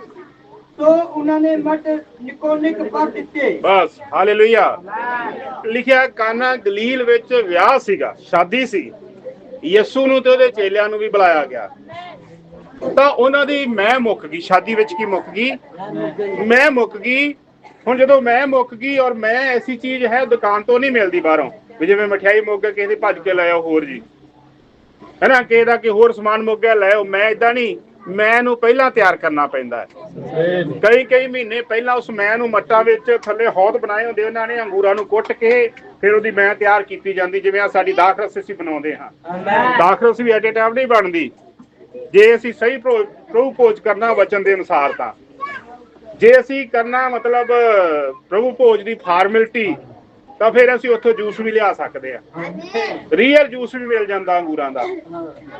ਸੋ ਉਹਨਾਂ ਨੇ ਮੱਟ ਨਿਕੋਨਿਕ ਭਰ ਦਿੱਤੇ। ਬਸ, ਹਾਲੇਲੂਇਆ। ਲਿਖਿਆ, ਕਾਨਾ ਗਲੀਲ ਵਿੱਚ ਵਿਆਹ ਸੀਗਾ, ਸ਼ਾਦੀ ਸੀ। ਯਿਸੂ ਨੂੰ ਤੇ ਉਹਦੇ ਚੇਲਿਆਂ ਨੂੰ ਵੀ ਬੁਲਾਇਆ ਗਿਆ। ਤਾਂ ਉਹਨਾਂ ਦੀ ਮੈਂ ਮੁੱਕ ਗਈ ਸ਼ਾਦੀ ਵਿੱਚ ਕੀ ਮੁੱਕ ਗਈ? ਮੈਂ ਮੁੱਕ ਗਈ। ਹੁਣ ਜਦੋਂ ਮੈਂ ਮੁੱਕ ਗਈ ਔਰ ਮੈਂ ਐਸੀ ਚੀਜ਼ ਹੈ ਦੁਕਾਨ ਤੋਂ ਨਹੀਂ ਮਿਲਦੀ ਬਾਹਰੋਂ ਵੀ ਜਿਵੇਂ ਮਠਿਆਈ ਮੁੱਕ ਗਈ ਕਿਸੇ ਦੀ ਭੱਜ ਕੇ ਲੈ ਆਓ ਹੋਰ ਜੀ। ਹੈਨਾ ਕਿਸੇ ਦਾ ਕਿ ਹੋਰ ਸਮਾਨ ਮੁੱਕ ਗਿਆ ਲੈ ਆਓ। ਮੈਂ ਇਦਾਂ ਨਹੀਂ ਮੈਂ ਨੂੰ ਪਹਿਲਾਂ ਤਿਆਰ ਕਰਨਾ ਪੈਂਦਾ ਹੈ। ਕਈ ਕਈ ਮਹੀਨੇ ਪਹਿਲਾਂ ਉਸ ਮੈਂ ਨੂੰ ਮੱਟਾਂ ਵਿੱਚ ਥੱਲੇ ਹੌਦ ਬਣਾਏ ਹੁੰਦੇ ਉਹਨਾਂ ਨੇ ਅੰਗੂਰਾਂ ਨੂੰ ਕੁੱਟ ਕੇ ਫਿਰ ਉਹਦੀ ਮੈਂ ਤਿਆਰ ਕੀਤੀ ਜਾਂਦੀ ਜਿਵੇਂ ਆ ਸਾਡੀ ਦਾਖ ਰਸ ਅਸੀਂ ਬਣਾਉਂਦੇ ਹਾਂ। ਦਾਖ ਰਸ ਵੀ ਐਟ ਟਾਈਮ ਨਹੀਂ ਬਣਦੀ। ਜੇ ਅਸੀਂ ਸਹੀ ਪ੍ਰੋ- ਪ੍ਰਭੂ ਭੋਜ ਕਰਨਾ ਵਚਨ ਦੇ ਅਨੁਸਾਰ ਤਾਂ। ਜੇ ਅਸੀਂ ਕਰਨਾ ਮਤਲਬ, ਪ੍ਰਭੂ ਭੋਜ ਦੀ ਫਾਰਮੈਲਿਟੀ, ਤਾਂ ਫਿਰ ਅਸੀਂ ਉੱਥੋਂ ਜੂਸ ਵੀ ਲਿਆ ਸਕਦੇ ਆ ਰੀਅਲ ਜੂਸ ਵੀ ਮਿਲ ਜਾਂਦਾ ਅੰਗੂਰਾਂ ਦਾ।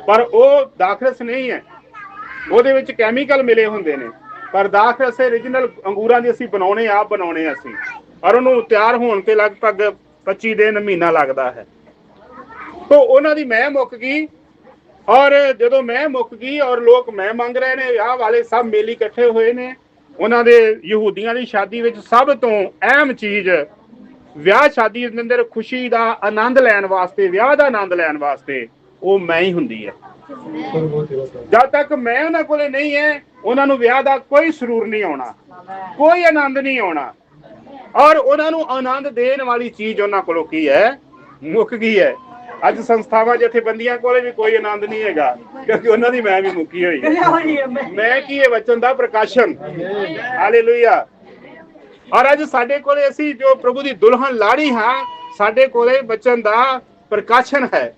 ਪਰ ਉਹ ਦਾਖਰਸ ਨਹੀਂ ਹੈ। ਉਹਦੇ ਵਿੱਚ ਕੈਮੀਕਲ ਮਿਲੇ ਹੁੰਦੇ ਨੇ। ਪਰ ਦਾਖਰਸ origignal ਅੰਗੂਰਾਂ ਦੀ ਅਸੀਂ ਬਣਾਉਣੇ, ਆਪ ਬਣਾਉਣੇ ਅਸੀਂ। ਔਰ ਉਹਨੂੰ ਤਿਆਰ ਹੋਣ ਤੇ ਲਗਭਗ 25 ਦਿਨ ਮਹੀਨਾ ਲੱਗਦਾ ਹੈ। ਤੋਂ ਉਹਨਾਂ ਦੀ ਮੈਂ ਮੁੱਕ ਗਈ। ਔਰ ਜਦੋਂ ਮੈਂ ਮੁੱਕ ਗਈ ਔਰ ਲੋਕ ਮੈਂ ਮੰਗ ਰਹੇ ਨੇ ਵਿਆਹ ਵਾਲੇ ਸਭ ਮੇਲੀ ਇਕੱਠੇ ਹੋਏ ਨੇ, ਉਹਨਾਂ ਦੇ ਯਹੂਦੀਆਂ ਦੀ ਸ਼ਾਦੀ ਵਿੱਚ ਸਭ ਤੋਂ ਅਹਿਮ ਚੀਜ਼ ਵਿਆਹ ਸ਼ਾਦੀ ਦੇ ਅੰਦਰ ਖੁਸ਼ੀ ਦਾ ਆਨੰਦ ਲੈਣ ਵਾਸਤੇ, ਵਿਆਹ ਦਾ ਆਨੰਦ ਲੈਣ ਵਾਸਤੇ ਉਹ ਮੈਂ ਹੀ ਹੁੰਦੀ ਹੈ। ਜਦ ਤੱਕ ਮੈਂ ਉਹਨਾਂ ਕੋਲੇ ਨਹੀਂ ਹੈ, ਉਹਨਾਂ ਨੂੰ ਵਿਆਹ ਦਾ ਕੋਈ ਸਰੂਰ ਨਹੀਂ ਆਉਣਾ, ਕੋਈ ਆਨੰਦ ਨਹੀਂ ਆਉਣਾ। ਔਰ ਉਹਨਾਂ ਨੂੰ ਆਨੰਦ ਦੇਣ ਵਾਲੀ ਚੀਜ਼ ਉਹਨਾਂ ਕੋਲੋਂ ਕੀ ਹੈ? ਮੁੱਕ ਗਈ ਹੈ। ਅੱਜ ਸੰਸਥਾਵਾਂ ਜਥੇਬੰਦੀਆਂ ਕੋਲੇ ਵੀ ਕੋਈ ਆਨੰਦ ਨਹੀਂ ਹੈਗਾ ਕਿਉਂਕਿ ਉਹਨਾਂ ਦੀ ਮੈਂ ਵੀ ਮੁੱਕੀ ਹੋਈ ਹੈ। ਮੈਂ। ਕੀ ਇਹ ਵਚਨ ਦਾ ਪ੍ਰਕਾਸ਼ਨ? ਹਾਲੇਲੂਇਆ ਔਰ ਅੱਜ ਸਾਡੇ ਕੋਲੇ ਅਸੀਂ ਜੋ ਪ੍ਰਭੂ ਦੀ ਦੁਲਹਨ ਲਾੜੀ ਹਾਂ ਸਾਡੇ ਕੋਲੇ ਵਚਨ ਦਾ ਪ੍ਰਕਾਸ਼ਨ ਹੈ।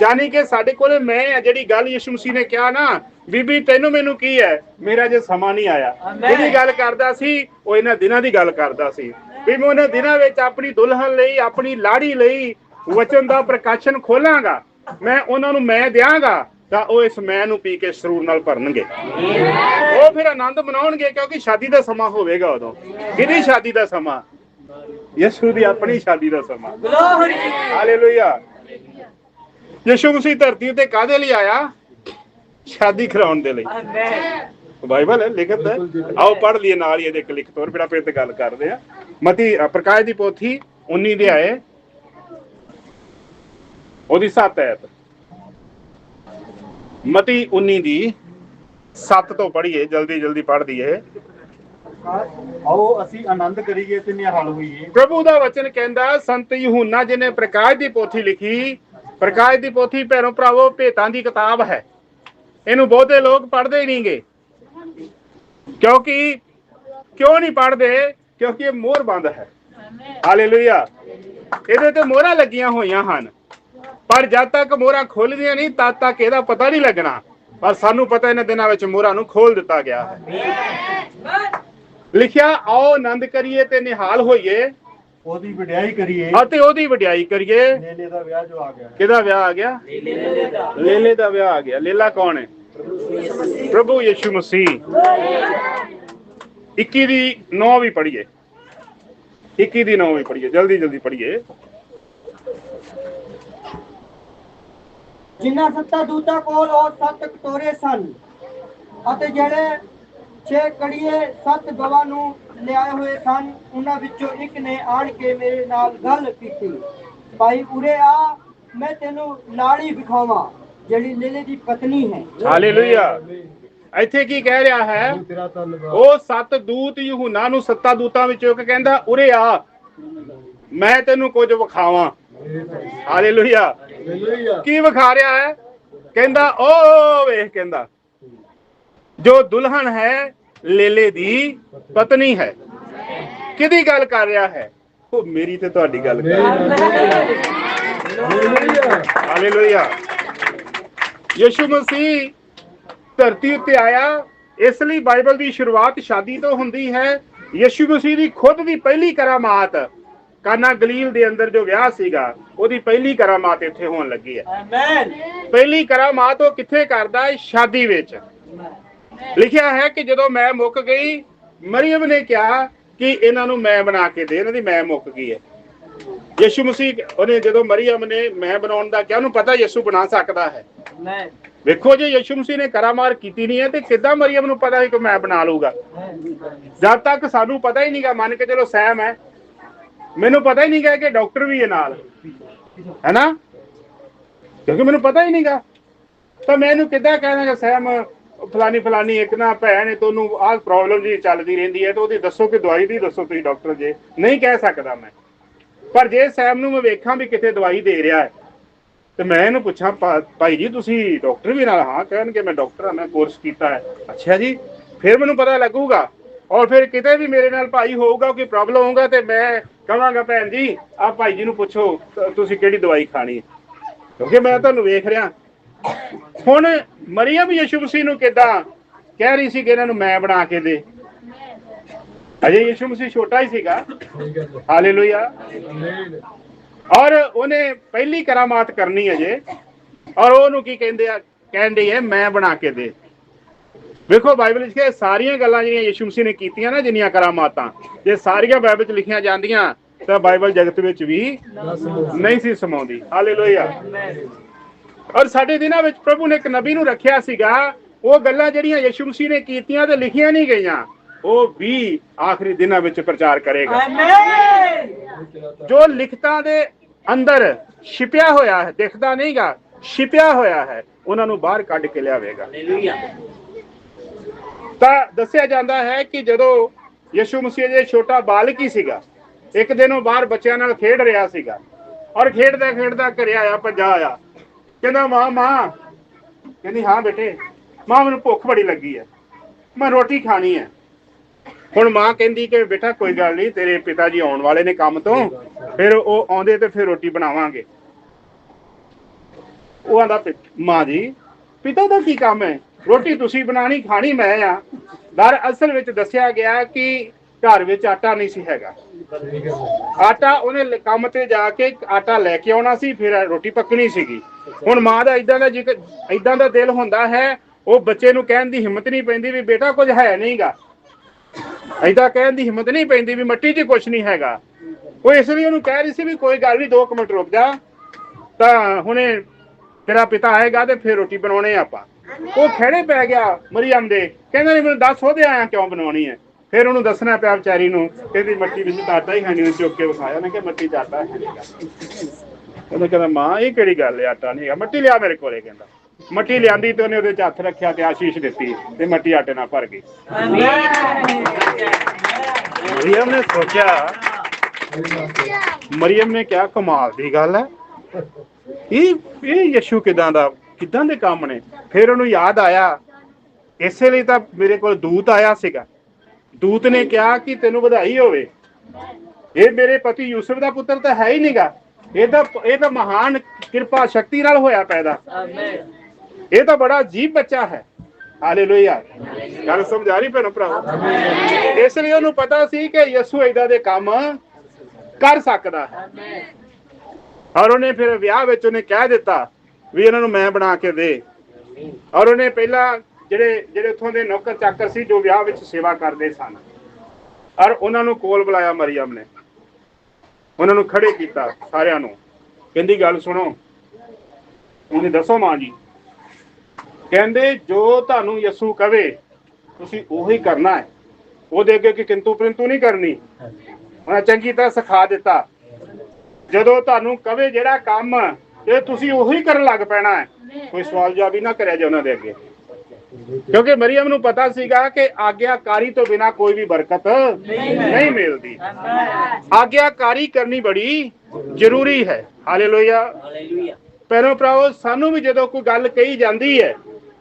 ਜਾਨੀ ਕਿ ਸਾਡੇ ਕੋਲੇ ਮੈਂ ਜਿਹੜੀ ਗੱਲ ਯਿਸੂ ਮਸੀਹ ਨੇ ਕਿਹਾ ਨਾ ਬੀਬੀ ਤੈਨੂੰ ਮੈਨੂੰ ਕੀ ਹੈ? ਮੇਰਾ ਜੇ ਸਮਾਂ ਨਹੀਂ ਆਇਆ। ਜਿਹੜੀ ਗੱਲ ਕਰਦਾ ਸੀ ਉਹ ਇਹਨਾਂ ਦਿਨਾਂ ਦੀ ਗੱਲ ਕਰਦਾ ਸੀ। ਵੀ ਮੈਂ ਉਹਨਾਂ ਦਿਨਾਂ ਵਿੱਚ ਆਪਣੀ ਦੁਲਹਨ ਲਈ ਆਪਣੀ ਲਾੜੀ ਲਈ ਵਚਨ ਦਾ ਪ੍ਰਕਾਸ਼ਨ ਖੋਲਾਂਗਾ ਮੈਂ ਉਹਨਾਂ ਨੂੰ ਮੈਂ ਦਿਆਂਗਾ ਤਾਂ ਉਹ ਇਸ ਮੈਂ ਨੂੰ ਪੀ ਕੇ ਸਰੂਰ ਨਾਲ ਭਰਨਗੇ। ਉਹ ਫਿਰ ਆਨੰਦ ਮਨਾਉਣਗੇ ਕਿਉਂਕਿ ਸ਼ਾਦੀ ਦਾ ਸਮਾਂ ਹੋਵੇਗਾ ਉਦੋਂ। ਕਿਹਦੀ ਸ਼ਾਦੀ ਦਾ ਸਮਾਂ? ਯਿਸੂ ਦੀ ਆਪਣੀ ਸ਼ਾਦੀ ਦਾ ਸਮਾਂ। ਹਾਲੇਲੂਇਆ ਯਿਸੂ ਮਸੀਹ ਧਰਤੀ ਉੱਤੇ ਕਾਹਦੇ ਲਈ ਆਇਆ? ਸ਼ਾਦੀ ਕਰਾਉਣ ਦੇ ਲਈ। ਬਾਈਬਲ ਹੈ ਲਿਖਤ ਹੈ। ਆਓ ਪੜ੍ਹ ਲਈਏ ਨਾਲ ਹੀ ਇਹਦੇ ਇੱਕ ਲਿਖਤ ਹੋਰ ਫਿਰ ਆਪਾਂ ਤੇ ਗੱਲ ਕਰਦੇ ਆ ਮਤੀ ਪ੍ਰਕਾਸ਼ ਦੀ ਪੋਥੀ 19 ਦੇ ਆਏ ਉਹਦੀ 7 ਐਤ ਮਤੀ 19 ਦੀ 7 ਤੋਂ ਪੜ੍ਹੀਏ ਜਲਦੀ ਜਲਦੀ ਪੜ੍ਹ ਦਈਏ। ਆਓ ਅਸੀਂ ਆਨੰਦ ਕਰੀਏ ਤੇ ਨਿਹਾਲ ਹੋਈਏ। ਪ੍ਰਭੂ ਦਾ ਵਚਨ ਕਹਿੰਦਾ ਸੰਤ ਯਹੂਨਾ ਜੀ ਨੇ ਪ੍ਰਕਾਸ਼ ਦੀ ਪੋਥੀ ਲਿਖੀ ਪ੍ਰਕਾਸ਼ ਦੀ ਪੋਥੀ ਭੈਣੋ ਭਰਾਵੋ ਭੇਤਾਂ ਦੀ ਕਿਤਾਬ ਹੈ। ਇਹਨੂੰ ਬਹੁਤੇ ਲੋਕ ਪੜ੍ਹਦੇ ਹੀ ਨਹੀਂਗੇ। ਕਿਉਂਕਿ ਕਿਉਂ ਨਹੀਂ ਪੜ੍ਹਦੇ? ਕਿਉਂਕਿ ਇਹ ਮੋਹਰ ਬੰਦ ਹੈ। ਹਾਲੇਲੂਇਆ ਇਹਦੇ ਤੇ ਮੋਹਰਾਂ ਲੱਗੀਆਂ ਹੋਈਆਂ ਹਨ। ਪਰ ਜਦ ਤੱਕ ਮੋਹਰਾਂ ਖੁੱਲਦੀਆਂ ਨਹੀਂ ਤਦ ਤੱਕ ਇਹਦਾ ਪਤਾ ਨਹੀਂ ਲੱਗਣਾ। ਪਰ ਸਾਨੂੰ ਪਤਾ ਇਹਨਾਂ ਦਿਨਾਂ ਵਿੱਚ ਮੋਹਰਾਂ ਨੂੰ ਖੋਲ ਦਿੱਤਾ ਗਿਆ ਹੈ। ਲਿਖਿਆ ਆਓ ਆਨੰਦ ਕਰੀਏ ਤੇ ਨਿਹਾਲ ਹੋਈਏ ਉਹਦੀ ਵਡਿਆਈ ਕਰੀਏ। ਅਤੇ ਉਹਦੀ ਵਡਿਆਈ ਕਰੀਏ। ਨੇਲੇ ਦਾ ਵਿਆਹ ਜੋ ਆ ਗਿਆ। ਕਿਹਦਾ ਵਿਆਹ ਆ ਗਿਆ? ਲੇਲੇ ਦਾ ਵਿਆਹ ਆ ਗਿਆ। ਲੇਲਾ ਕੌਣ ਹੈ? ਪ੍ਰਭੂ ਯਿਸੂ ਮਸੀਹ। 21 ਦੀ 9 ਵੀ ਪੜ੍ਹੀਏ। 21 ਦੀ 9 ਵੀ ਪੜ੍ਹੀਏ। ਜਲਦੀ ਜਲਦੀ ਪੜ੍ਹੀਏ। ਜਿਨ੍ਹਾਂ ਸੱਤਾ ਦੂਤਾਂ ਕੋਲ ਉਹ ਸੱਤ ਕਟੋਰੇ ਸਨ ਅਤੇ ਜਿਹੜੇ ਛੇ ਕੜੀਏ ਸੱਤ ਗਵਾਂ ਨੂੰ ਲਿਆਏ ਹੋਏ ਸਨ ਉਹਨਾਂ ਵਿੱਚੋਂ ਇੱਕ ਨੇ ਆਣ ਕੇ ਮੇਰੇ ਨਾਲ ਗੱਲ ਕੀਤੀ। ਭਾਈ ਉਰੇ ਆ ਮੈਂ ਤੈਨੂੰ ਨਾਲੀ ਵਿਖਾਵਾਂ ਜਿਹੜੀ ਲੇਲੇ ਦੀ ਪਤਨੀ ਹੈ। ਹਾਲੇਲੂਇਆ। ਇੱਥੇ ਕੀ ਕਹਿ ਰਿਹਾ ਹੈ? ਉਹ ਸੱਤ ਦੂਤ ਯਹੂਨਾ ਨੂੰ ਸੱਤਾ ਦੂਤਾਂ ਵਿੱਚੋਂ ਇੱਕ ਕਹਿੰਦਾ ਉਰੇ ਆ ਮੈਂ ਤੈਨੂੰ ਕੁਝ ਵਿਖਾਵਾਂ। ਹਾਲੇਲੂਇਆ। ਕੀ ਵਿਖਾ ਰਿਹਾ ਹੈ? ਕਹਿੰਦਾ ਓ ਵੇਖ ਕਹਿੰਦਾ ਜੋ ਦੁਲਹਨ ਹੈ ਲੇਲੇ ਦੀ ਪਤਨੀ ਹੈ। ਕਿਹਦੀ ਗੱਲ ਕਰ ਰਿਹਾ ਹੈ? ਉਹ ਮੇਰੀ ਤੇ ਤੁਹਾਡੀ ਗੱਲ ਕਰ ਹਾਲੇਲੂਇਆ। ਯਿਸੂ ਮਸੀਹ ਧਰਤੀ ਉੱਤੇ ਆਇਆ। ਇਸ ਲਈ ਬਾਈਬਲ ਦੀ ਸ਼ੁਰੂਆਤ ਸ਼ਾਦੀ ਤੋਂ ਹੁੰਦੀ ਹੈ। ਯਿਸੂ ਮਸੀਹ ਦੀ ਖੁਦ ਦੀ ਪਹਿਲੀ ਕਰਾਮਾਤ। ਕਾਨਾ ਗਲੀਲ ਦੇ ਅੰਦਰ ਜੋ ਵਿਆਹ ਸੀਗਾ ਉਹਦੀ ਪਹਿਲੀ ਕਰਾਮਾਤ ਇੱਥੇ ਹੋਣ ਲੱਗੀ ਹੈ। ਆਮੇਨ ਪਹਿਲੀ ਕਰਾਮਾਤ ਉਹ ਕਿੱਥੇ ਕਰਦਾ ਹੈ? ਸ਼ਾਦੀ ਵਿੱਚ। ਲਿਖਿਆ ਹੈ ਕਿ ਜਦੋਂ ਮੈਂ ਮੁੱਕ ਗਈ ਮਰੀਮ ਨੇ ਕਿਹਾ ਕਿ ਇਹਨਾਂ ਨੂੰ ਮੈਂ ਬਣਾ ਕੇ ਦੇ ਇਹਨਾਂ ਦੀ ਮੈਂ ਮੁੱਕ ਗਈ ਹੈ। ਯਿਸੂ ਮਸੀਹ ਉਹਨੇ ਜਦੋਂ ਮਰੀਮ ਨੇ ਮੈਂ ਬਣਾਉਣ ਦਾ ਕਿਹਾ ਉਹਨੂੰ ਪਤਾ ਯਿਸੂ ਬਣਾ ਸਕਦਾ ਹੈ। ਆਮੇਨ ਵੇਖੋ ਜੇ ਯਿਸੂ ਮਸੀਹ ਨੇ ਕਰਾਮਾਰ ਕੀਤੀ ਨਹੀਂ ਹੈ ਤੇ ਕਿੱਦਾਂ ਮਰੀਮ ਨੂੰ ਪਤਾ ਸੀ ਕਿ ਮੈਂ ਬਣਾ ਲੂਗਾ ਜਦ ਤੱਕ ਸਾਨੂੰ ਪਤਾ ਹੀ ਨਹੀਂਗਾ ਮੰਨ ਕੇ ਚਲੋ ਸਹਿਮ ਹੈ। ਮੈਨੂੰ ਪਤਾ ਹੀ ਨਹੀਂਗਾ ਕਿ ਡਾਕਟਰ ਵੀ ਹੈ ਨਾਲ। ਹੈਨਾ? ਕਿਉਂਕਿ ਮੈਨੂੰ ਪਤਾ ਹੀ ਨਹੀਂਗਾ ਤਾਂ ਮੈਂ ਇਹਨੂੰ ਕਿੱਦਾਂ ਕਹਿਣਾਗਾ ਸਹਿਮ, ਫਲਾਨੀ ਫਲਾਨੀ ਇੱਕ ਨਾ ਭੈਣ ਹੈ ਤੁਹਾਨੂੰ ਆਹ ਪ੍ਰੋਬਲਮ ਜੀ ਚੱਲਦੀ ਰਹਿੰਦੀ ਹੈ ਤੇ ਉਹਦੀ ਦੱਸੋ ਕਿ ਦਵਾਈ ਦੀ ਦੱਸੋ ਤੁਸੀਂ ਡਾਕਟਰ ਜੇ। ਨਹੀਂ ਕਹਿ ਸਕਦਾ ਮੈਂ। ਪਰ ਜੇ ਸੈਮ ਨੂੰ ਮੈਂ ਵੇਖਾਂ ਵੀ ਕਿਤੇ ਦਵਾਈ ਦੇ ਰਿਹਾ ਹੈ, ਤੇ ਮੈਂ ਇਹਨੂੰ ਪੁੱਛਾਂ ਭਾਈ ਜੀ, ਤੁਸੀਂ ਡਾਕਟਰ ਵੀ ਨਾਲ ਹਾਂ ਕਹਿਣਗੇ ਮੈਂ ਡਾਕਟਰ ਹਾਂ, ਮੈਂ ਕੋਰਸ ਕੀਤਾ ਹੈ। ਅੱਛਾ ਜੀ, ਫਿਰ ਮੈਨੂੰ ਪਤਾ ਲੱਗੂਗਾ। ਔਰ ਫਿਰ ਕਿਤੇ ਵੀ ਮੇਰੇ ਨਾਲ ਭਾਈ ਹੋਊਗਾ, ਕੋਈ ਪ੍ਰੋਬਲਮ ਹੋਊਗਾ ਤੇ ਮੈਂ ਕਹਾਂਗਾ ਭੈਣ ਜੀ, ਆਹ ਭਾਈ ਜੀ ਨੂੰ ਪੁੱਛੋ ਤੁਸੀਂ ਕਿਹੜੀ ਦਵਾਈ ਖਾਣੀ ਹੈ? ਕਿਉਂਕਿ ਮੈਂ ਤੁਹਾਨੂੰ ਵੇਖ ਰਿਹਾ। ਹੁਣ ਮਰੀਮ ਯਿਸੂ ਮਸੀਹ ਨੂੰ ਕਿਦਾਂ ਕਹਿ ਰਹੀ ਸੀ ਕਿ ਇਹਨਾਂ ਨੂੰ ਮੈਂ ਬਣਾ ਕੇ ਦੇ। ਅਜੇ ਯਿਸੂ ਮਸੀਹ ਛੋਟਾ ਹੀ ਸੀਗਾ। ਹਾਲੇਲੂਇਆ। ਆਮੇਨ ਔਰ ਉਹਨੇ ਪਹਿਲੀ ਕਰਾਮਾਤ ਕਰਨੀ ਅਜੇ ਔਰ ਉਹਨੂੰ ਕੀ ਕਹਿੰਦੇ ਆ? ਕਹਿੰਦੇ ਹੈ, ਮੈਂ ਬਣਾ ਕੇ ਦੇ। ਵੇਖੋ, ਬਾਈਬਲ ਵਿੱਚ ਕਿ ਸਾਰੀਆਂ ਗੱਲਾਂ ਜਿਹੜੀਆਂ ਯਿਸੂ ਮਸੀਹ ਨੇ ਕੀਤੀਆਂ ਨਾ, ਜਿੰਨੀਆਂ ਕਰਾਮਾਤਾਂ ਜੇ ਸਾਰੀਆਂ ਬਾਈਬਲ ਵਿੱਚ ਲਿਖੀਆਂ ਜਾਂਦੀਆਂ। ਤਾਂ ਬਾਈਬਲ ਜਗਤ ਵਿੱਚ ਵੀ ਨਹੀਂ ਸੀ ਸਮਾਉਂਦੀ। ਹਾਲੇਲੂਇਆ। ਔਰ ਸਾਡੇ ਦਿਨਾਂ ਵਿੱਚ ਪ੍ਰਭੂ ਨੇ ਇੱਕ ਨਬੀ ਨੂੰ ਰੱਖਿਆ ਸੀਗਾ। ਉਹ ਗੱਲਾਂ ਜਿਹੜੀਆਂ ਯਿਸੂ ਮਸੀਹ ਨੇ ਕੀਤੀਆਂ ਤੇ ਲਿਖੀਆਂ ਨਹੀਂ ਗਈਆਂ ਉਹ ਵੀ ਆਖਰੀ ਦਿਨਾਂ ਵਿੱਚ ਪ੍ਰਚਾਰ ਕਰੇਗਾ। ਜੋ ਲਿਖਤਾਂ ਦੇ ਅੰਦਰ ਛਿਪਿਆ ਹੋਇਆ ਹੈ ਦਿਖਦਾ ਨਹੀਂਗਾ ਛਿਪਿਆ ਹੋਇਆ ਹੈ ਉਹਨਾਂ ਨੂੰ ਬਾਹਰ ਕੱਢ ਕੇ ਲਿਆਵੇਗਾ। ਤਾਂ ਦੱਸਿਆ ਜਾਂਦਾ ਹੈ ਕਿ ਜਦੋਂ ਯਿਸੂ ਮਸੀਹ ਜੇ ਛੋਟਾ ਬਾਲਕ ਹੀ ਸੀਗਾ ਇੱਕ ਦਿਨ ਉਹ ਬਾਹਰ ਬੱਚਿਆਂ ਨਾਲ ਖੇਡ ਰਿਹਾ ਸੀਗਾ ਔਰ ਖੇਡਦਾ ਖੇਡਦਾ ਘਰੇ ਆਇਆ, ਭੱਜਾ ਆਇਆ। ਕਹਿੰਦਾ, ਮਾਂ ਮਾਂ। ਕਹਿੰਦੀ, ਹਾਂ ਬੇਟੇ, ਮਾਂ, ਮੈਨੂੰ ਭੁੱਖ ਬੜੀ ਲੱਗੀ ਹੈ। ਮੈਂ ਰੋਟੀ ਖਾਣੀ ਹੈ। ਹੁਣ ਮਾਂ ਕਹਿੰਦੀ ਕਿ, ਬੇਟਾ, ਕੋਈ ਗੱਲ ਨਹੀਂ, ਤੇਰੇ ਪਿਤਾ ਜੀ ਆਉਣ ਵਾਲੇ ਨੇ ਕੰਮ ਤੋਂ, ਫਿਰ ਉਹ ਆਉਂਦੇ ਤੇ ਫਿਰ ਰੋਟੀ ਬਣਾਵਾਂਗੇ। ਉਹ ਆਂਦਾ ਮਾਂ ਜੀ, ਪਿਤਾ ਦਾ ਕੀ ਕੰਮ ਹੈ? ਰੋਟੀ ਤੁਸੀਂ ਬਣਾਣੀ, ਖਾਣੀ ਮੈਂ ਆ। ਦਰ ਅਸਲ ਵਿੱਚ ਦੱਸਿਆ ਗਿਆ ਕਿ ਘਰ ਵਿੱਚ ਆਟਾ ਨਹੀਂ ਸੀ ਹੈਗਾ। ਆਟਾ ਉਹਨੇ ਲ- ਕੰਮ ਤੇ ਜਾ ਕੇ ਆਟਾ ਲੈ ਕੇ ਆਉਣਾ ਸੀ, ਫਿਰ ਰੋਟੀ ਪੱਕਣੀ ਸੀਗੀ। ਹੁਣ ਮਾਂ ਦਾ ਇਦਾਂ ਦਾ ਜਿਕ ਇਦਾਂ ਦਾ ਦਿਲ ਹੁੰਦਾ ਹੈ, ਉਹ ਬੱਚੇ ਨੂੰ ਕਹਿਣ ਦੀ ਹਿੰਮਤ ਨਹੀਂ ਪੈਂਦੀ ਵੀ ਬੇਟਾ ਕੁਝ ਹੈ ਨਹੀਂਗਾ। ਐਦਾਂ ਕਹਿਣ ਦੀ ਹਿੰਮਤ ਨਹੀਂ ਪੈਂਦੀ ਵੀ ਮੱਟੀ 'ਚ ਕੁਝ ਨਹੀਂ ਹੈਗਾ। ਉਹ ਇਸ ਲਈ ਉਹਨੂੰ ਕਹਿ ਰਹੀ ਸੀ ਵੀ ਕੋਈ ਗੱਲ ਨਹੀਂ 2 ਮਿੰਟ ਰੁਕ ਜਾ। ਤਾਂ ਹੁਣੇ ਤੇਰਾ ਪਿਤਾ ਆਏਗਾ ਤੇ ਫਿਰ ਰੋਟੀ ਬਣਾਉਣੇ ਆ ਆਪਾਂ। ਉਹ ਖੜੇ ਪੈ ਗਿਆ ਮਰੀਮ ਦੇ। ਕਹਿੰਦਾ ਨਹੀਂ ਮੈਨੂੰ ਦੱਸ, ਉਹਦੇ ਆਇਆ ਕਿਉਂ ਬਣਾਉਣੀ ਹੈ? ਫਿਰ ਉਹਨੂੰ ਦੱਸਣਾ ਪਿਆ ਵਿਚਾਰੀ ਨੂੰ ਕਹਿੰਦੀ ਮੱਟੀ ਵਿੱਚ ਤਾਂ ਆਟਾ ਹੀ ਖਾਣੀ ਨਹੀਂ ਚੁੱਕ ਕੇ ਵਿਖਾਇਆ। ਨਾ ਕਿ ਮੱਟੀ 'ਚ ਆਟਾ ਹੈ ਉਹਨੇ ਕਹਿੰਦਾ ਮਾਂ, ਇਹ ਕਿਹੜੀ ਗੱਲ ਹੈ? ਆਟਾ ਨਹੀਂ ਹੈਗਾ। ਮੱਟੀ ਲਿਆ ਮੇਰੇ ਕੋਲੇ, ਕਹਿੰਦਾ। ਮੱਟੀ ਲਿਆਂਦੀ ਤੇ ਉਹਨੇ ਉਹਦੇ 'ਚ ਹੱਥ ਰੱਖਿਆ ਤੇ ਆਸ਼ੀਸ਼ ਦਿੱਤੀ ਤੇ ਮੱਟੀ ਆਟੇ ਨਾਲ ਭਰ ਗਈ। ਮਰੀਮ ਨੇ ਸੋਚਿਆ ਮਰੀਮ ਨੇ ਕਿਹਾ, ਕਮਾਲ ਦੀ ਗੱਲ ਹੈ। ਇਹ ਇਹ ਯਸ਼ੂ ਕਿਦਾਂ ਦਾ, ਕਿਦਾਂ ਦੇ ਕੰਮ ਨੇ? ਫਿਰ ਉਹਨੂੰ ਯਾਦ ਆਇਆ, ਇਸੇ ਲਈ ਤਾਂ ਮੇਰੇ ਕੋਲ ਦੂਤ ਆਇਆ ਸੀਗਾ। ਦੂਤ ਨੇ ਕਿਹਾ ਕਿ ਤੈਨੂੰ ਵਧਾਈ ਹੋਵੇ। ਇਹ ਮੇਰੇ ਪਤੀ ਯੂਸਫ ਦਾ ਪੁੱਤਰ ਤਾਂ ਹੈ ਹੀ ਨਹੀਂਗਾ ਇਹ ਤਾਂ ਇਹ ਤਾਂ ਮਹਾਨ ਕਿਰਪਾ ਸ਼ਕਤੀ ਨਾਲ ਹੋਇਆ ਪੈਦਾ। ਇਹ ਤਾਂ ਬੜਾ ਅਜੀਬ ਬੱਚਾ ਹੈ। ਹਾਲੇਲੂਇਆ ਗੱਲ ਸਮਝ ਆ ਰਹੀ ਭੈਣੋ ਭਰਾਵੋ? ਇਸ ਲਈ ਉਹਨੂੰ ਪਤਾ ਸੀ ਕਿ ਯਿਸੂ ਏਦਾਂ ਦੇ ਕੰਮ ਕਰ ਸਕਦਾ ਹੈ। ਔਰ ਉਹਨੇ ਫਿਰ ਵਿਆਹ ਵਿੱਚ ਉਹਨੇ ਕਹਿ ਦਿੱਤਾ ਵੀ ਇਹਨਾਂ ਨੂੰ ਮੈਂ ਬਣਾ ਕੇ ਦੇ। ਔਰ ਉਹਨੇ ਪਹਿਲਾਂ ਜਿਹੜੇ ਜਿਹੜੇ ਉੱਥੋਂ ਦੇ ਨੌਕਰ ਚਾਕਰ ਸੀ ਜੋ ਵਿਆਹ ਵਿੱਚ ਸੇਵਾ ਕਰਦੇ ਸਨ। ਔਰ ਉਹਨਾਂ ਨੂੰ ਕੋਲ ਬੁਲਾਇਆ ਮਰੀਮ ਨੇ। ਉਹਨਾਂ ਨੂੰ ਖੜੇ ਕੀਤਾ ਸਾਰਿਆਂ ਨੂੰ। ਕਹਿੰਦੀ, ਗੱਲ ਸੁਣੋ। ਉਹਨੇ ਦੱਸੋ ਮਾਂ ਜੀ। ਕਹਿੰਦੇ, ਜੋ ਤੁਹਾਨੂੰ ਯਸੂ ਕਵੇ ਤੁਸੀਂ ਉਹੀ ਕਰਨਾ ਹੈ। ਉਹਦੇ ਅੱਗੇ ਕਿ ਕਿੰਤੂ ਪਰੰਤੂ ਨਹੀਂ ਕਰਨੀ। ਉਹਨਾਂ ਚੰਗੀ ਤਰ੍ਹਾਂ ਸਿਖਾ ਦਿੱਤਾ। ਜਦੋਂ ਤੁਹਾਨੂੰ ਕਵੇ ਜਿਹੜਾ ਕੰਮ, ਤੇ ਤੁਸੀਂ ਉਹੀ ਕਰਨ ਲੱਗ ਪੈਣਾ ਹੈ। ਕੋਈ ਸਵਾਲ ਜਵਾਬ ਹੀ ਨਾ ਕਰਿਆ ਜੇ ਉਹਨਾਂ ਦੇ ਅੱਗੇ। ਕਿਉਂਕਿ ਮਰੀਮ ਨੂੰ ਪਤਾ ਸੀਗਾ ਕਿ ਆਗਿਆਕਾਰੀ ਤੋਂ ਬਿਨਾ ਕੋਈ ਵੀ ਬਰਕਤ ਨਹੀਂ ਮਿਲਦੀ। ਆਗਿਆਕਾਰੀ ਕਰਨੀ ਬੜੀ ਜ਼ਰੂਰੀ ਹੈ। ਹਾਲੇਲੂਇਆ। ਪੈਰੋਂ ਭਰਾਵੋ ਸਾਨੂੰ ਵੀ ਜਦੋਂ ਕੋਈ ਗੱਲ ਕਹੀ ਜਾਂਦੀ ਹੈ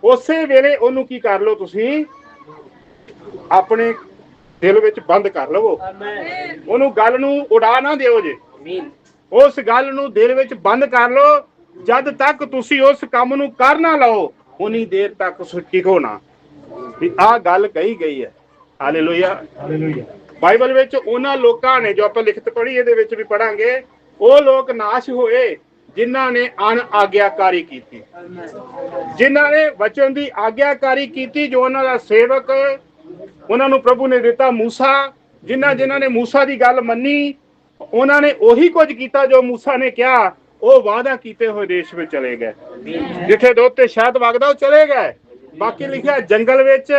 ਉਸੇ ਵੇਲੇ ਉਹਨੂੰ ਕੀ ਕਰ ਲਓ ਤੁਸੀਂ? ਆਪਣੇ ਦਿਲ ਵਿੱਚ ਬੰਦ ਕਰ ਲਵੋ। ਉਹਨੂੰ ਗੱਲ ਨੂੰ ਉਡਾ ਨਾ ਦਿਓ ਜੇ। ਉਸ ਗੱਲ ਨੂੰ ਦਿਲ ਵਿੱਚ ਬੰਦ ਕਰ ਲਓ ਜਦ ਤੱਕ ਤੁਸੀਂ ਉਸ ਕੰਮ ਨੂੰ ਕਰ ਨਾ ਲਓ। ਉਨੀ ਦੇਰ ਤੱਕ ਟਿਕੋ ਨਾ। ਵੀ ਆਹ ਗੱਲ ਕਹੀ ਗਈ ਹੈ। ਹਾਲੇਲੂਇਆ ਹਾਲੇਲੂਇਆ ਬਾਈਬਲ ਵਿੱਚ ਉਹਨਾਂ ਲੋਕਾਂ ਨੇ ਜੋ ਆਪਾਂ ਲਿਖਤ ਪੜ੍ਹੀ ਇਹਦੇ ਵਿੱਚ ਵੀ ਪੜਾਂਗੇ ਉਹ ਲੋਕ ਨਾਸ਼ ਹੋਏ ਜਿਨ੍ਹਾਂ ਨੇ ਅਣ ਆਗਿਆਕਾਰੀ ਕੀਤੀ। ਜਿਨ੍ਹਾਂ ਨੇ ਵਚਨ ਦੀ ਆਗਿਆਕਾਰੀ ਕੀਤੀ ਜੋ ਉਹਨਾਂ ਦਾ ਸੇਵਕ ਉਹਨਾਂ ਨੂੰ ਪ੍ਰਭੂ ਨੇ ਦਿੱਤਾ ਮੂਸਾ ਜਿਨ੍ਹਾਂ ਜਿਨ੍ਹਾਂ ਨੇ ਮੂਸਾ ਦੀ ਗੱਲ ਮੰਨੀ ਉਹਨਾਂ ਨੇ ਉਹੀ ਕੁਝ ਕੀਤਾ ਜੋ ਮੂਸਾ ਨੇ ਕਿਹਾ। ਉਹ ਵਾਅਦਾ ਕੀਤੇ ਹੋਏ ਦੇਸ਼ ਵਿੱਚ ਚਲੇ ਗਏ। ਜਿੱਥੇ ਦੁੱਧ ਤੇ ਸ਼ਹਿਦ ਵਗਦਾ, ਉਹ ਚਲੇ ਗਏ। ਬਾਕੀ ਲਿਖਿਆ, ਜੰਗਲ ਵਿੱਚ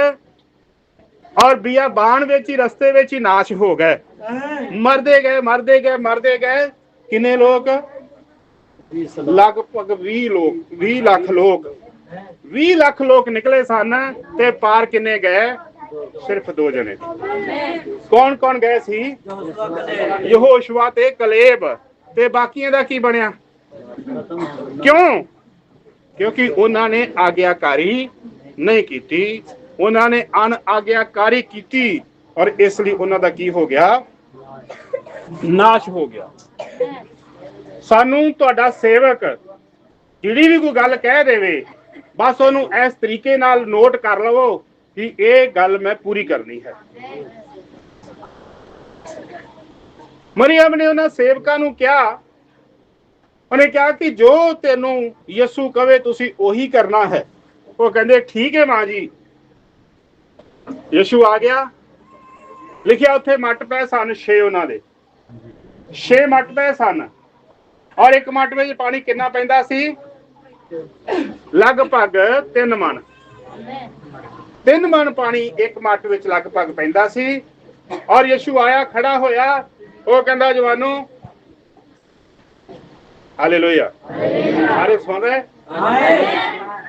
ਔਰ ਬਿਆਬਾਨ ਵਿੱਚ ਹੀ, ਰਸਤੇ ਵਿੱਚ ਹੀ ਨਾਸ਼ ਹੋ ਗਏ। ਮਰਦੇ ਗਏ ਮਰਦੇ ਗਏ ਮਰਦੇ ਗਏ। ਕਿੰਨੇ ਲੋਕ? ਲਗਭਗ 20 ਲੋਕ 20 ਲੱਖ ਲੋਕ। 20 ਲੱਖ ਲੋਕ ਨਿਕਲੇ ਸਨ ਤੇ ਪਾਰ ਕਿੰਨੇ ਗਏ? ਸਿਰਫ ਦੋ ਜਣੇ। ਕੌਣ ਕੌਣ ਗਏ ਸੀ? ਯਹੋਸ਼ੂਆ ਤੇ ਕਲੇਬ। ਤੇ ਬਾਕੀਆਂ ਦਾ ਕੀ ਬਣਿਆ? ਕਿਉਂ? ਕਿਉਂਕਿ ਉਹਨਾਂ ਨੇ ਆਗਿਆਕਾਰੀ ਨਹੀਂ ਕੀਤੀ। ਉਹਨਾਂ ਨੇ ਅਣ ਆਗਿਆਕਾਰੀ ਕੀਤੀ ਔਰ ਇਸ ਲਈ ਉਹਨਾਂ ਦਾ ਕੀ ਹੋ ਗਿਆ? ਨਾਸ਼ ਹੋ ਗਿਆ। ਸਾਨੂੰ ਤੁਹਾਡਾ ਸੇਵਕ ਜਿਹੜੀ ਵੀ ਕੋਈ ਗੱਲ ਕਹਿ ਦੇਵੇ, ਬਸ ਉਹਨੂੰ ਇਸ ਤਰੀਕੇ ਨਾਲ ਨੋਟ ਕਰ ਲਵੋ ਕਿ ਇਹ ਗੱਲ ਮੈਂ ਪੂਰੀ ਕਰਨੀ ਹੈ। ਮਰੀਮ ਨੇ ਉਹਨਾਂ ਸੇਵਕਾਂ ਨੂੰ ਕਿਹਾ ਉਹਨੇ ਕਿਹਾ ਕਿ ਜੋ ਤੈਨੂੰ ਯਿਸੂ ਕਵੇ ਤੁਸੀਂ ਉਹੀ ਕਰਨਾ ਹੈ। ਉਹ ਕਹਿੰਦੇ, ਠੀਕ ਹੈ ਮਾਂ ਜੀ। ਯਿਸੂ ਆ ਗਿਆ। ਲਿਖਿਆ ਉੱਥੇ, ਮੱਟ ਪਏ ਸਨ 6 ਉਹਨਾਂ ਦੇ। 6 ਮੱਟ ਪਏ ਸਨ। ਔਰ ਇੱਕ ਮੱਟ ਵਿੱਚ ਪਾਣੀ ਕਿੰਨਾ ਪੈਂਦਾ ਸੀ? ਲਗਭਗ 3 ਮਣ। 3 ਮਣ ਪਾਣੀ ਇੱਕ ਮੱਟ ਵਿੱਚ ਲਗਭਗ ਪੈਂਦਾ ਸੀ। ਔਰ ਯਿਸੂ ਆਇਆ, ਖੜਾ ਹੋਇਆ। ਉਹ ਕਹਿੰਦਾ, ਜਵਾਨੋ ਹਾਲੇਲੂਇਆ ਸਾਰੇ ਸੁਣ ਰਹੇ?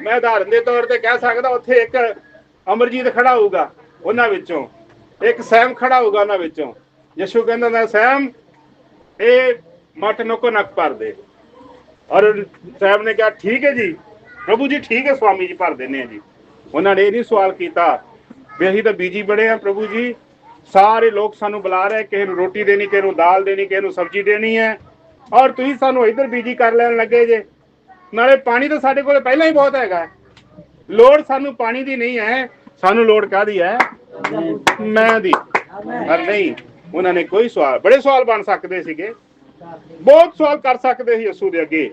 ਮੈਂ ਉਦਾਹਰਨ ਦੇ ਤੌਰ ਤੇ ਕਹਿ ਸਕਦਾ ਉੱਥੇ ਇੱਕ ਅਮਰਜੀਤ ਖੜਾ ਹੋਊਗਾ ਉਹਨਾਂ ਵਿੱਚੋਂ। ਇੱਕ ਸੈਮ ਖੜਾ ਹੋਊਗਾ ਉਹਨਾਂ ਵਿੱਚੋਂ। ਯਿਸੂ ਕਹਿੰਦਾ ਨਾ ਸੈਮ ਇਹ ਮੱਟ ਨੁਕੋ ਨਕ ਭਰ ਦੇ। ਔਰ ਸੈਮ ਨੇ ਕਿਹਾ ਠੀਕ ਹੈ ਜੀ। ਪ੍ਰਭੂ ਜੀ ਠੀਕ ਹੈ ਸਵਾਮੀ ਜੀ ਭਰ ਦਿੰਦੇ ਆ ਜੀ। ਉਹਨਾਂ ਨੇ ਇਹ ਨਹੀਂ ਸਵਾਲ ਕੀਤਾ ਵੀ ਅਸੀਂ ਤਾਂ ਬੀਜੀ ਬੜੇ ਆ ਪ੍ਰਭੂ ਜੀ। ਸਾਰੇ ਲੋਕ ਸਾਨੂੰ ਬੁਲਾ ਰਹੇ ਕਿਸੇ ਨੂੰ ਰੋਟੀ ਦੇਣੀ ਕਿਸੇ ਨੂੰ ਦਾਲ ਦੇਣੀ ਕਿਸੇ ਨੂੰ ਸਬਜ਼ੀ ਦੇਣੀ ਹੈ। ਔਰ ਤੁਸੀਂ ਸਾਨੂੰ ਇੱਧਰ ਬੀਜੀ ਕਰ ਲੈਣ ਲੱਗੇ ਜੇ। ਨਾਲੇ ਪਾਣੀ ਤਾਂ ਸਾਡੇ ਕੋਲ ਪਹਿਲਾਂ ਹੀ ਬਹੁਤ ਹੈਗਾ। ਲੋੜ ਸਾਨੂੰ ਪਾਣੀ ਦੀ ਨਹੀਂ ਹੈ। ਸਾਨੂੰ ਲੋੜ ਕਾਦੀ ਹੈ? ਮੈਂ ਦੀ। ਪਰ ਨਹੀਂ ਉਹਨਾਂ ਨੇ ਕੋਈ ਸਵਾਲ ਬੜੇ ਸਵਾਲ ਬਣ ਸਕਦੇ ਸੀਗੇ। ਬਹੁਤ ਸਵਾਲ ਕਰ ਸਕਦੇ ਸੀ ਯਿਸੂ ਦੇ ਅੱਗੇ।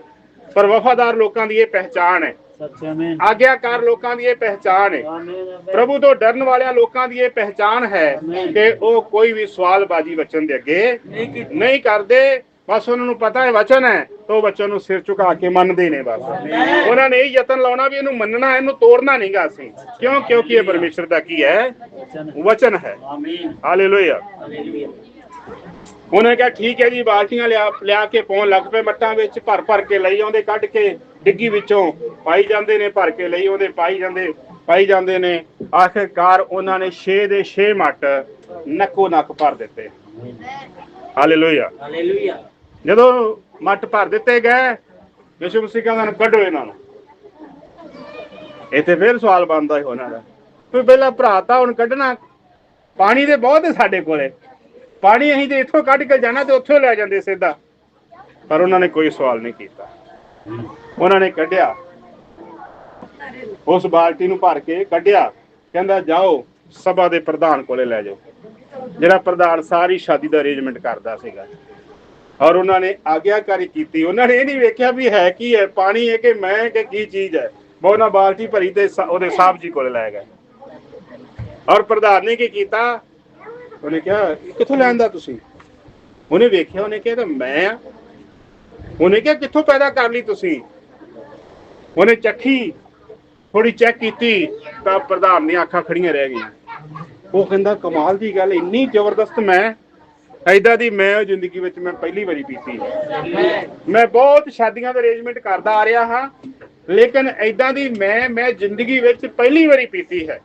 ਪਰ ਵਫਾਦਾਰ ਲੋਕਾਂ ਦੀ ਇਹ ਪਹਿਚਾਣ ਹੈ। ਸੱਚੇ ਮੈਂ। ਆਗਿਆਕਾਰ ਲੋਕਾਂ ਦੀ ਇਹ ਪਹਿਚਾਣ ਹੈ। ਪ੍ਰਭੂ ਤੋਂ ਡਰਨ ਵਾਲਿਆਂ ਲੋਕਾਂ ਦੀ ਇਹ ਪਹਿਚਾਣ ਹੈ ਕਿ ਉਹ ਕੋਈ ਵੀ ਸਵਾਲਬਾਜ਼ੀ ਵਚਨ ਦੇ ਅੱਗੇ ਨਹੀਂ ਕਰਦੇ। ਬਸ ਉਹਨਾਂ ਨੂੰ ਪਤਾ ਹੈ ਵਚਨ ਹੈ, ਤਾਂ ਉਹ ਵਚਨ ਨੂੰ ਸਿਰ ਝੁਕਾ ਕੇ ਮੰਨਦੇ ਨੇ ਬਸ। ਉਹਨਾਂ ਨੇ ਇਹ ਯਤਨ ਲਾਉਣਾ ਵੀ ਇਹਨੂੰ ਮੰਨਣਾ, ਇਹਨੂੰ ਤੋੜਨਾ ਨਹੀਂਗਾ ਅਸੀਂ। ਕਿਉਂ? ਕਿਉਂਕਿ ਇਹ ਪਰਮੇਸ਼ਰ ਦਾ ਕੀ ਹੈ? ਵਚਨ ਹੈ। ਆਮੀਨ ਹਾਲੇਲੂਇਆ ਉਹਨੇ ਕਿਹਾ, ਠੀਕ ਹੈ ਜੀ, ਬਾਲਟੀਆਂ ਲਿਆ ਲਿਆ ਕੇ ਪਾਉਣ ਲੱਗ ਪਏ ਮੱਟਾਂ ਵਿੱਚ, ਭਰ ਭਰ ਕੇ ਲਈ ਆਉਂਦੇ, ਕੱਢ ਕੇ ਡਿੱਗੀ ਵਿੱਚੋਂ। ਪਾਈ ਜਾਂਦੇ ਨੇ, ਭਰ ਕੇ ਲਈ ਆਉਂਦੇ, ਪਾਈ ਜਾਂਦੇ ਪਾਈ ਜਾਂਦੇ ਨੇ। ਆਖਿਰਕਾਰ ਉਹਨਾਂ ਨੇ 6 ਦੇ 6 ਮੱਟ ਨੱਕੋ ਨੱਕ ਭਰ ਦਿੱਤੇ। ਹਾਲੇਲੂਇਆ ਹਾਲੇਲੂਇਆ ਜਦੋਂ ਮੱਟ ਭਰ ਦਿੱਤੇ ਗਏ ਯਿਸੂ ਮਸੀਹ ਕਹਿੰਦਾ ਨੂੰ ਕੱਢੋ ਇਹਨਾਂ ਨੂੰ। ਇੱਥੇ ਫਿਰ ਸਵਾਲ ਬਣਦਾ ਹੈ ਉਹਨਾਂ ਦਾ ਵੀ ਪਹਿਲਾਂ ਭਰਾ ਤਾਂ ਹੁਣ ਕੱਢਣਾ, ਪਾਣੀ ਦੇ ਬਹੁਤ ਹੈ ਸਾਡੇ ਕੋਲੇ। ਪਾਣੀ ਅਸੀਂ ਤੇ ਇੱਥੋਂ ਕੱਢ ਕੇ ਜਾਣਾ ਤੇ ਉੱਥੋਂ ਲੈ ਜਾਂਦੇ ਸਿੱਧਾ। ਪਰ ਉਹਨਾਂ ਨੇ ਕੋਈ ਸਵਾਲ ਨਹੀਂ ਕੀਤਾ। ਉਹਨਾਂ ਨੇ ਕੱਢਿਆ। ਉਸ ਬਾਲਟੀ ਨੂੰ ਭਰ ਕੇ ਕੱਢਿਆ। ਕਹਿੰਦਾ, ਜਾਓ, ਸਭਾ ਦੇ ਪ੍ਰਧਾਨ ਕੋਲੇ ਲੈ ਜਾਓ। ਜਿਹੜਾ ਪ੍ਰਧਾਨ ਸਾਰੀ ਸ਼ਾਦੀ ਦਾ ਅਰੇਂਜਮੈਂਟ ਕਰਦਾ ਸੀਗਾ। ਔਰ ਉਹਨਾਂ ਨੇ ਆਗਿਆਕਾਰੀ ਕੀਤੀ। ਉਹਨਾਂ ਨੇ ਇਹ ਨਹੀਂ ਵੇਖਿਆ ਵੀ ਹੈ ਕੀ ਹੈ, ਪਾਣੀ ਹੈ ਕਿ ਮੈਂ ਕਿ ਕੀ ਚੀਜ਼ ਹੈ। ਬਹੁਤ ਬਾਲਟੀ ਭਰੀ ਤੇ ਉਹਦੇ ਸਾਹਿਬ ਜੀ ਕੋਲ ਲੈ ਗਏ। ਔਰ ਪ੍ਰਧਾਨ ਨੇ ਕੀ ਕੀਤਾ? ਉਹਨੇ ਕਿਹਾ, ਕਿੱਥੋਂ ਲੈਂਦਾ ਤੁਸੀਂ? ਉਹਨੇ ਵੇਖਿਆ, ਉਹਨੇ ਕਿਹਾ ਮੈਂ ਆ। ਉਹਨੇ ਕਿਹਾ, ਕਿੱਥੋਂ ਪੈਦਾ ਕਰ ਲਈ ਤੁਸੀਂ? ਉਹਨੇ ਚੱਖੀ ਥੋੜੀ ਚੈੱਕ ਕੀਤੀ ਤਾਂ ਪ੍ਰਧਾਨ ਨੇ ਅੱਖਾਂ ਖੜੀਆਂ ਰਹਿ ਗਈਆਂ। ਉਹ ਕਹਿੰਦਾ, ਕਮਾਲ ਦੀ ਗੱਲ, ਇੰਨੀ ਜ਼ਬਰਦਸਤ ਮੈਂ ਐਦਾਂ ਦੀ ਮੈਂ ਜ਼ਿੰਦਗੀ ਵਿੱਚ ਮੈਂ ਪਹਿਲੀ ਵਾਰੀ ਪੀਤੀ ਹੈ। ਮੈਂ ਬਹੁਤ ਸ਼ਾਦੀਆਂ ਦਾ ਅਰੇਂਜਮੈਂਟ ਕਰਦਾ ਆ ਰਿਹਾ ਹਾਂ, ਲੇਕਿਨ ਐਦਾਂ ਦੀ ਮੈਂ ਮੈਂ ਜ਼ਿੰਦਗੀ ਵਿੱਚ ਪਹਿਲੀ ਵਾਰੀ ਪੀਤੀ ਹੈ।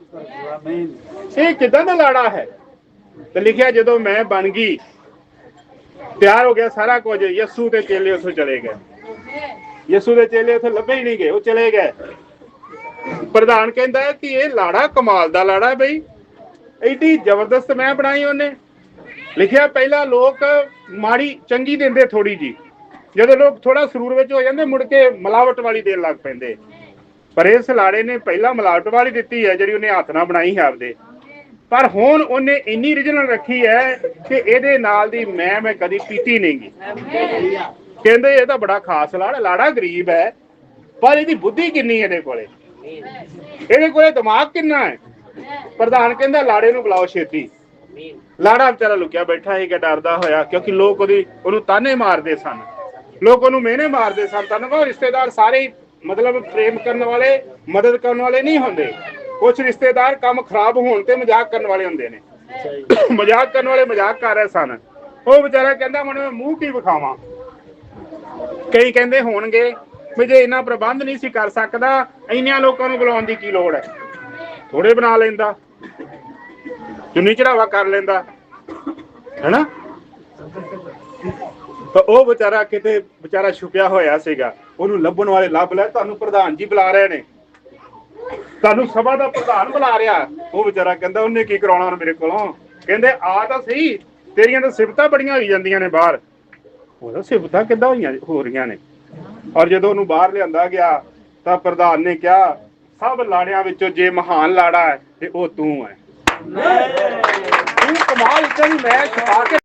ਇਹ ਕਿਦਾਂ ਦਾ ਲਾੜਾ ਹੈ? ਤੇ ਲਿਖਿਆ ਜਦੋਂ ਮੈਂ ਬਣ ਗਈ, ਤਿਆਰ ਹੋ ਗਿਆ ਸਾਰਾ ਕੁਝ, ਯਸੂ ਦੇ ਚੇਲੇ ਉੱਥੋਂ ਚਲੇ ਗਏ। ਯਸੂ ਦੇ ਚੇਲੇ ਉੱਥੇ ਲੱਭੇ ਹੀ ਨਹੀਂ ਗਏ, ਉਹ ਚਲੇ ਗਏ। ਪ੍ਰਧਾਨ ਕਹਿੰਦਾ ਕਿ ਇਹ ਲਾੜਾ ਕਮਾਲ ਦਾ ਲਾੜਾ ਬਈ। ਐਡੀ ਜ਼ਬਰਦਸਤ ਮੈਂ ਬਣਾਈ ਉਹਨੇ। ਲਿਖਿਆ ਪਹਿਲਾਂ ਲੋਕ ਮਾੜੀ, ਚੰਗੀ ਦਿੰਦੇ ਥੋੜੀ ਜੀ ਜਦੋਂ ਲੋਕ ਥੋੜਾ ਸਰੂਰ ਵਿੱਚ ਹੋ ਜਾਂਦੇ, ਮੁੜ ਕੇ ਮਿਲਾਵਟ ਵਾਲੀ ਦੇਣ ਲੱਗ ਪੈਂਦੇ। ਪਰ ਇਸ ਲਾੜੇ ਨੇ ਪਹਿਲਾਂ ਮਿਲਾਵਟ ਵਾਲੀ ਦਿੱਤੀ ਹੈ, ਜਿਹੜੀ ਉਹਨੇ ਹੱਥ ਨਾਲ ਬਣਾਈ ਹੈ ਆਪਦੇ। ਪਰ ਹੁਣ ਉਹਨੇ ਇੰਨੀ ਰੀਜਨਲ ਰੱਖੀ ਹੈ ਕਿ ਇਹਦੇ ਨਾਲ ਦੀ ਮੈਂ ਮੈਂ ਕਦੀ ਪੀਤੀ ਨਹੀਂਗੀ ਕਹਿੰਦੇ ਇਹ ਤਾਂ ਬੜਾ ਖਾਸ ਲਾੜਾ ਲਾੜਾ ਗਰੀਬ ਹੈ। ਪਰ ਇਹਦੀ ਬੁੱਧੀ ਕਿੰਨੀ ਹੈ ਇਹਦੇ ਕੋਲੇ? ਇਹਦੇ ਕੋਲੇ ਦਿਮਾਗ ਕਿੰਨਾ ਹੈ? ਪ੍ਰਧਾਨ ਕਹਿੰਦਾ, ਲਾੜੇ ਨੂੰ ਬੁਲਾਓ ਛੇਤੀ। ਲਾੜਾ ਵਿਚਾਰਾ ਲੁਕਿਆ ਬੈਠਾ ਸੀਗਾ ਡਰਦਾ ਹੋਇਆ ਕਿਉਂਕਿ ਲੋਕ ਉਹਦੀ ਉਹਨੂੰ ਤਾਨੇ ਮਾਰਦੇ ਸਨ। ਲੋਕ ਉਹਨੂੰ ਮਿਹਨੇ ਮਾਰਦੇ ਸਨ ਤਨ ਕੋ ਰਿਸ਼ਤੇਦਾਰ ਸਾਰੇ ਮਤਲਬ ਪ੍ਰੇਮ ਕਰਨ ਵਾਲੇ ਮਦਦ ਕਰਨ ਵਾਲੇ ਨਹੀਂ ਹੁੰਦੇ। ਕੁਝ ਰਿਸ਼ਤੇਦਾਰ ਕੰਮ ਖਰਾਬ ਹੋਣ ਤੇ ਮਜ਼ਾਕ ਕਰਨ ਵਾਲੇ ਹੁੰਦੇ ਨੇ। ਮਜ਼ਾਕ ਕਰਨ ਵਾਲੇ ਮਜ਼ਾਕ ਕਰ ਰਹੇ ਸਨ। ਉਹ ਵਿਚਾਰਾ ਕਹਿੰਦਾ ਹੁਣ ਮੈਂ ਮੂੰਹ ਕੀ ਵਿਖਾਵਾਂ? ਕਈ ਕਹਿੰਦੇ ਹੋਣਗੇ ਵੀ ਜੇ ਇੰਨਾ ਪ੍ਰਬੰਧ ਨਹੀਂ ਸੀ ਕਰ ਸਕਦਾ ਇੰਨਿਆਂ ਲੋਕਾਂ ਨੂੰ ਬੁਲਾਉਣ ਦੀ ਕੀ ਲੋੜ ਹੈ? ਥੋੜੇ ਬਣਾ ਲੈਂਦਾ। ਚੁੰਨੀ ਚੜਾਵਾ ਕਰ ਲੈਂਦਾ। ਹੈਨਾ? ਤਾਂ ਉਹ ਵਿਚਾਰਾ ਕਿਤੇ ਵਿਚਾਰਾ ਛੁਪਿਆ ਹੋਇਆ ਸੀਗਾ। ਉਹਨੂੰ ਲੱਭਣ ਵਾਲੇ ਲੱਭ ਲੈ। ਤੁਹਾਨੂੰ ਪ੍ਰਧਾਨ ਜੀ ਬੁਲਾ ਰਹੇ ਨੇ। ਤੁਹਾਨੂੰ ਸਭਾ ਦਾ ਪ੍ਰਧਾਨ ਬੁਲਾ ਰਿਹਾ। ਉਹ ਵਿਚਾਰਾ ਕਹਿੰਦਾ, ਉਹਨੇ ਕੀ ਕਰਾਉਣਾ ਹੁਣ ਮੇਰੇ ਕੋਲੋਂ? ਕਹਿੰਦੇ, ਆ ਤਾਂ ਸਹੀ। ਤੇਰੀਆਂ ਤਾਂ ਸਿਫਤਾਂ ਬੜੀਆਂ ਹੋਈ ਜਾਂਦੀਆਂ ਨੇ ਬਾਹਰ। ਉਹਦਾ ਸਿਫਤਾਂ ਕਿੱਦਾਂ ਹੋਈਆਂ ਹੋ ਰਹੀਆਂ ਨੇ? ਔਰ ਜਦੋਂ ਉਹਨੂੰ ਬਾਹਰ ਲਿਆਂਦਾ ਗਿਆ, ਤਾਂ ਪ੍ਰਧਾਨ ਨੇ ਕਿਹਾ, ਸਭ ਲਾੜਿਆਂ ਵਿੱਚੋਂ ਜੇ ਮਹਾਨ ਲਾੜਾ ਹੈ, ਤੇ ਉਹ ਤੂੰ ਹੈ। ਤੂੰ ਕਮਾਲ ਇਦਾਂ ਦੀ ਮੈਂ ਛਪਾ ਕੇ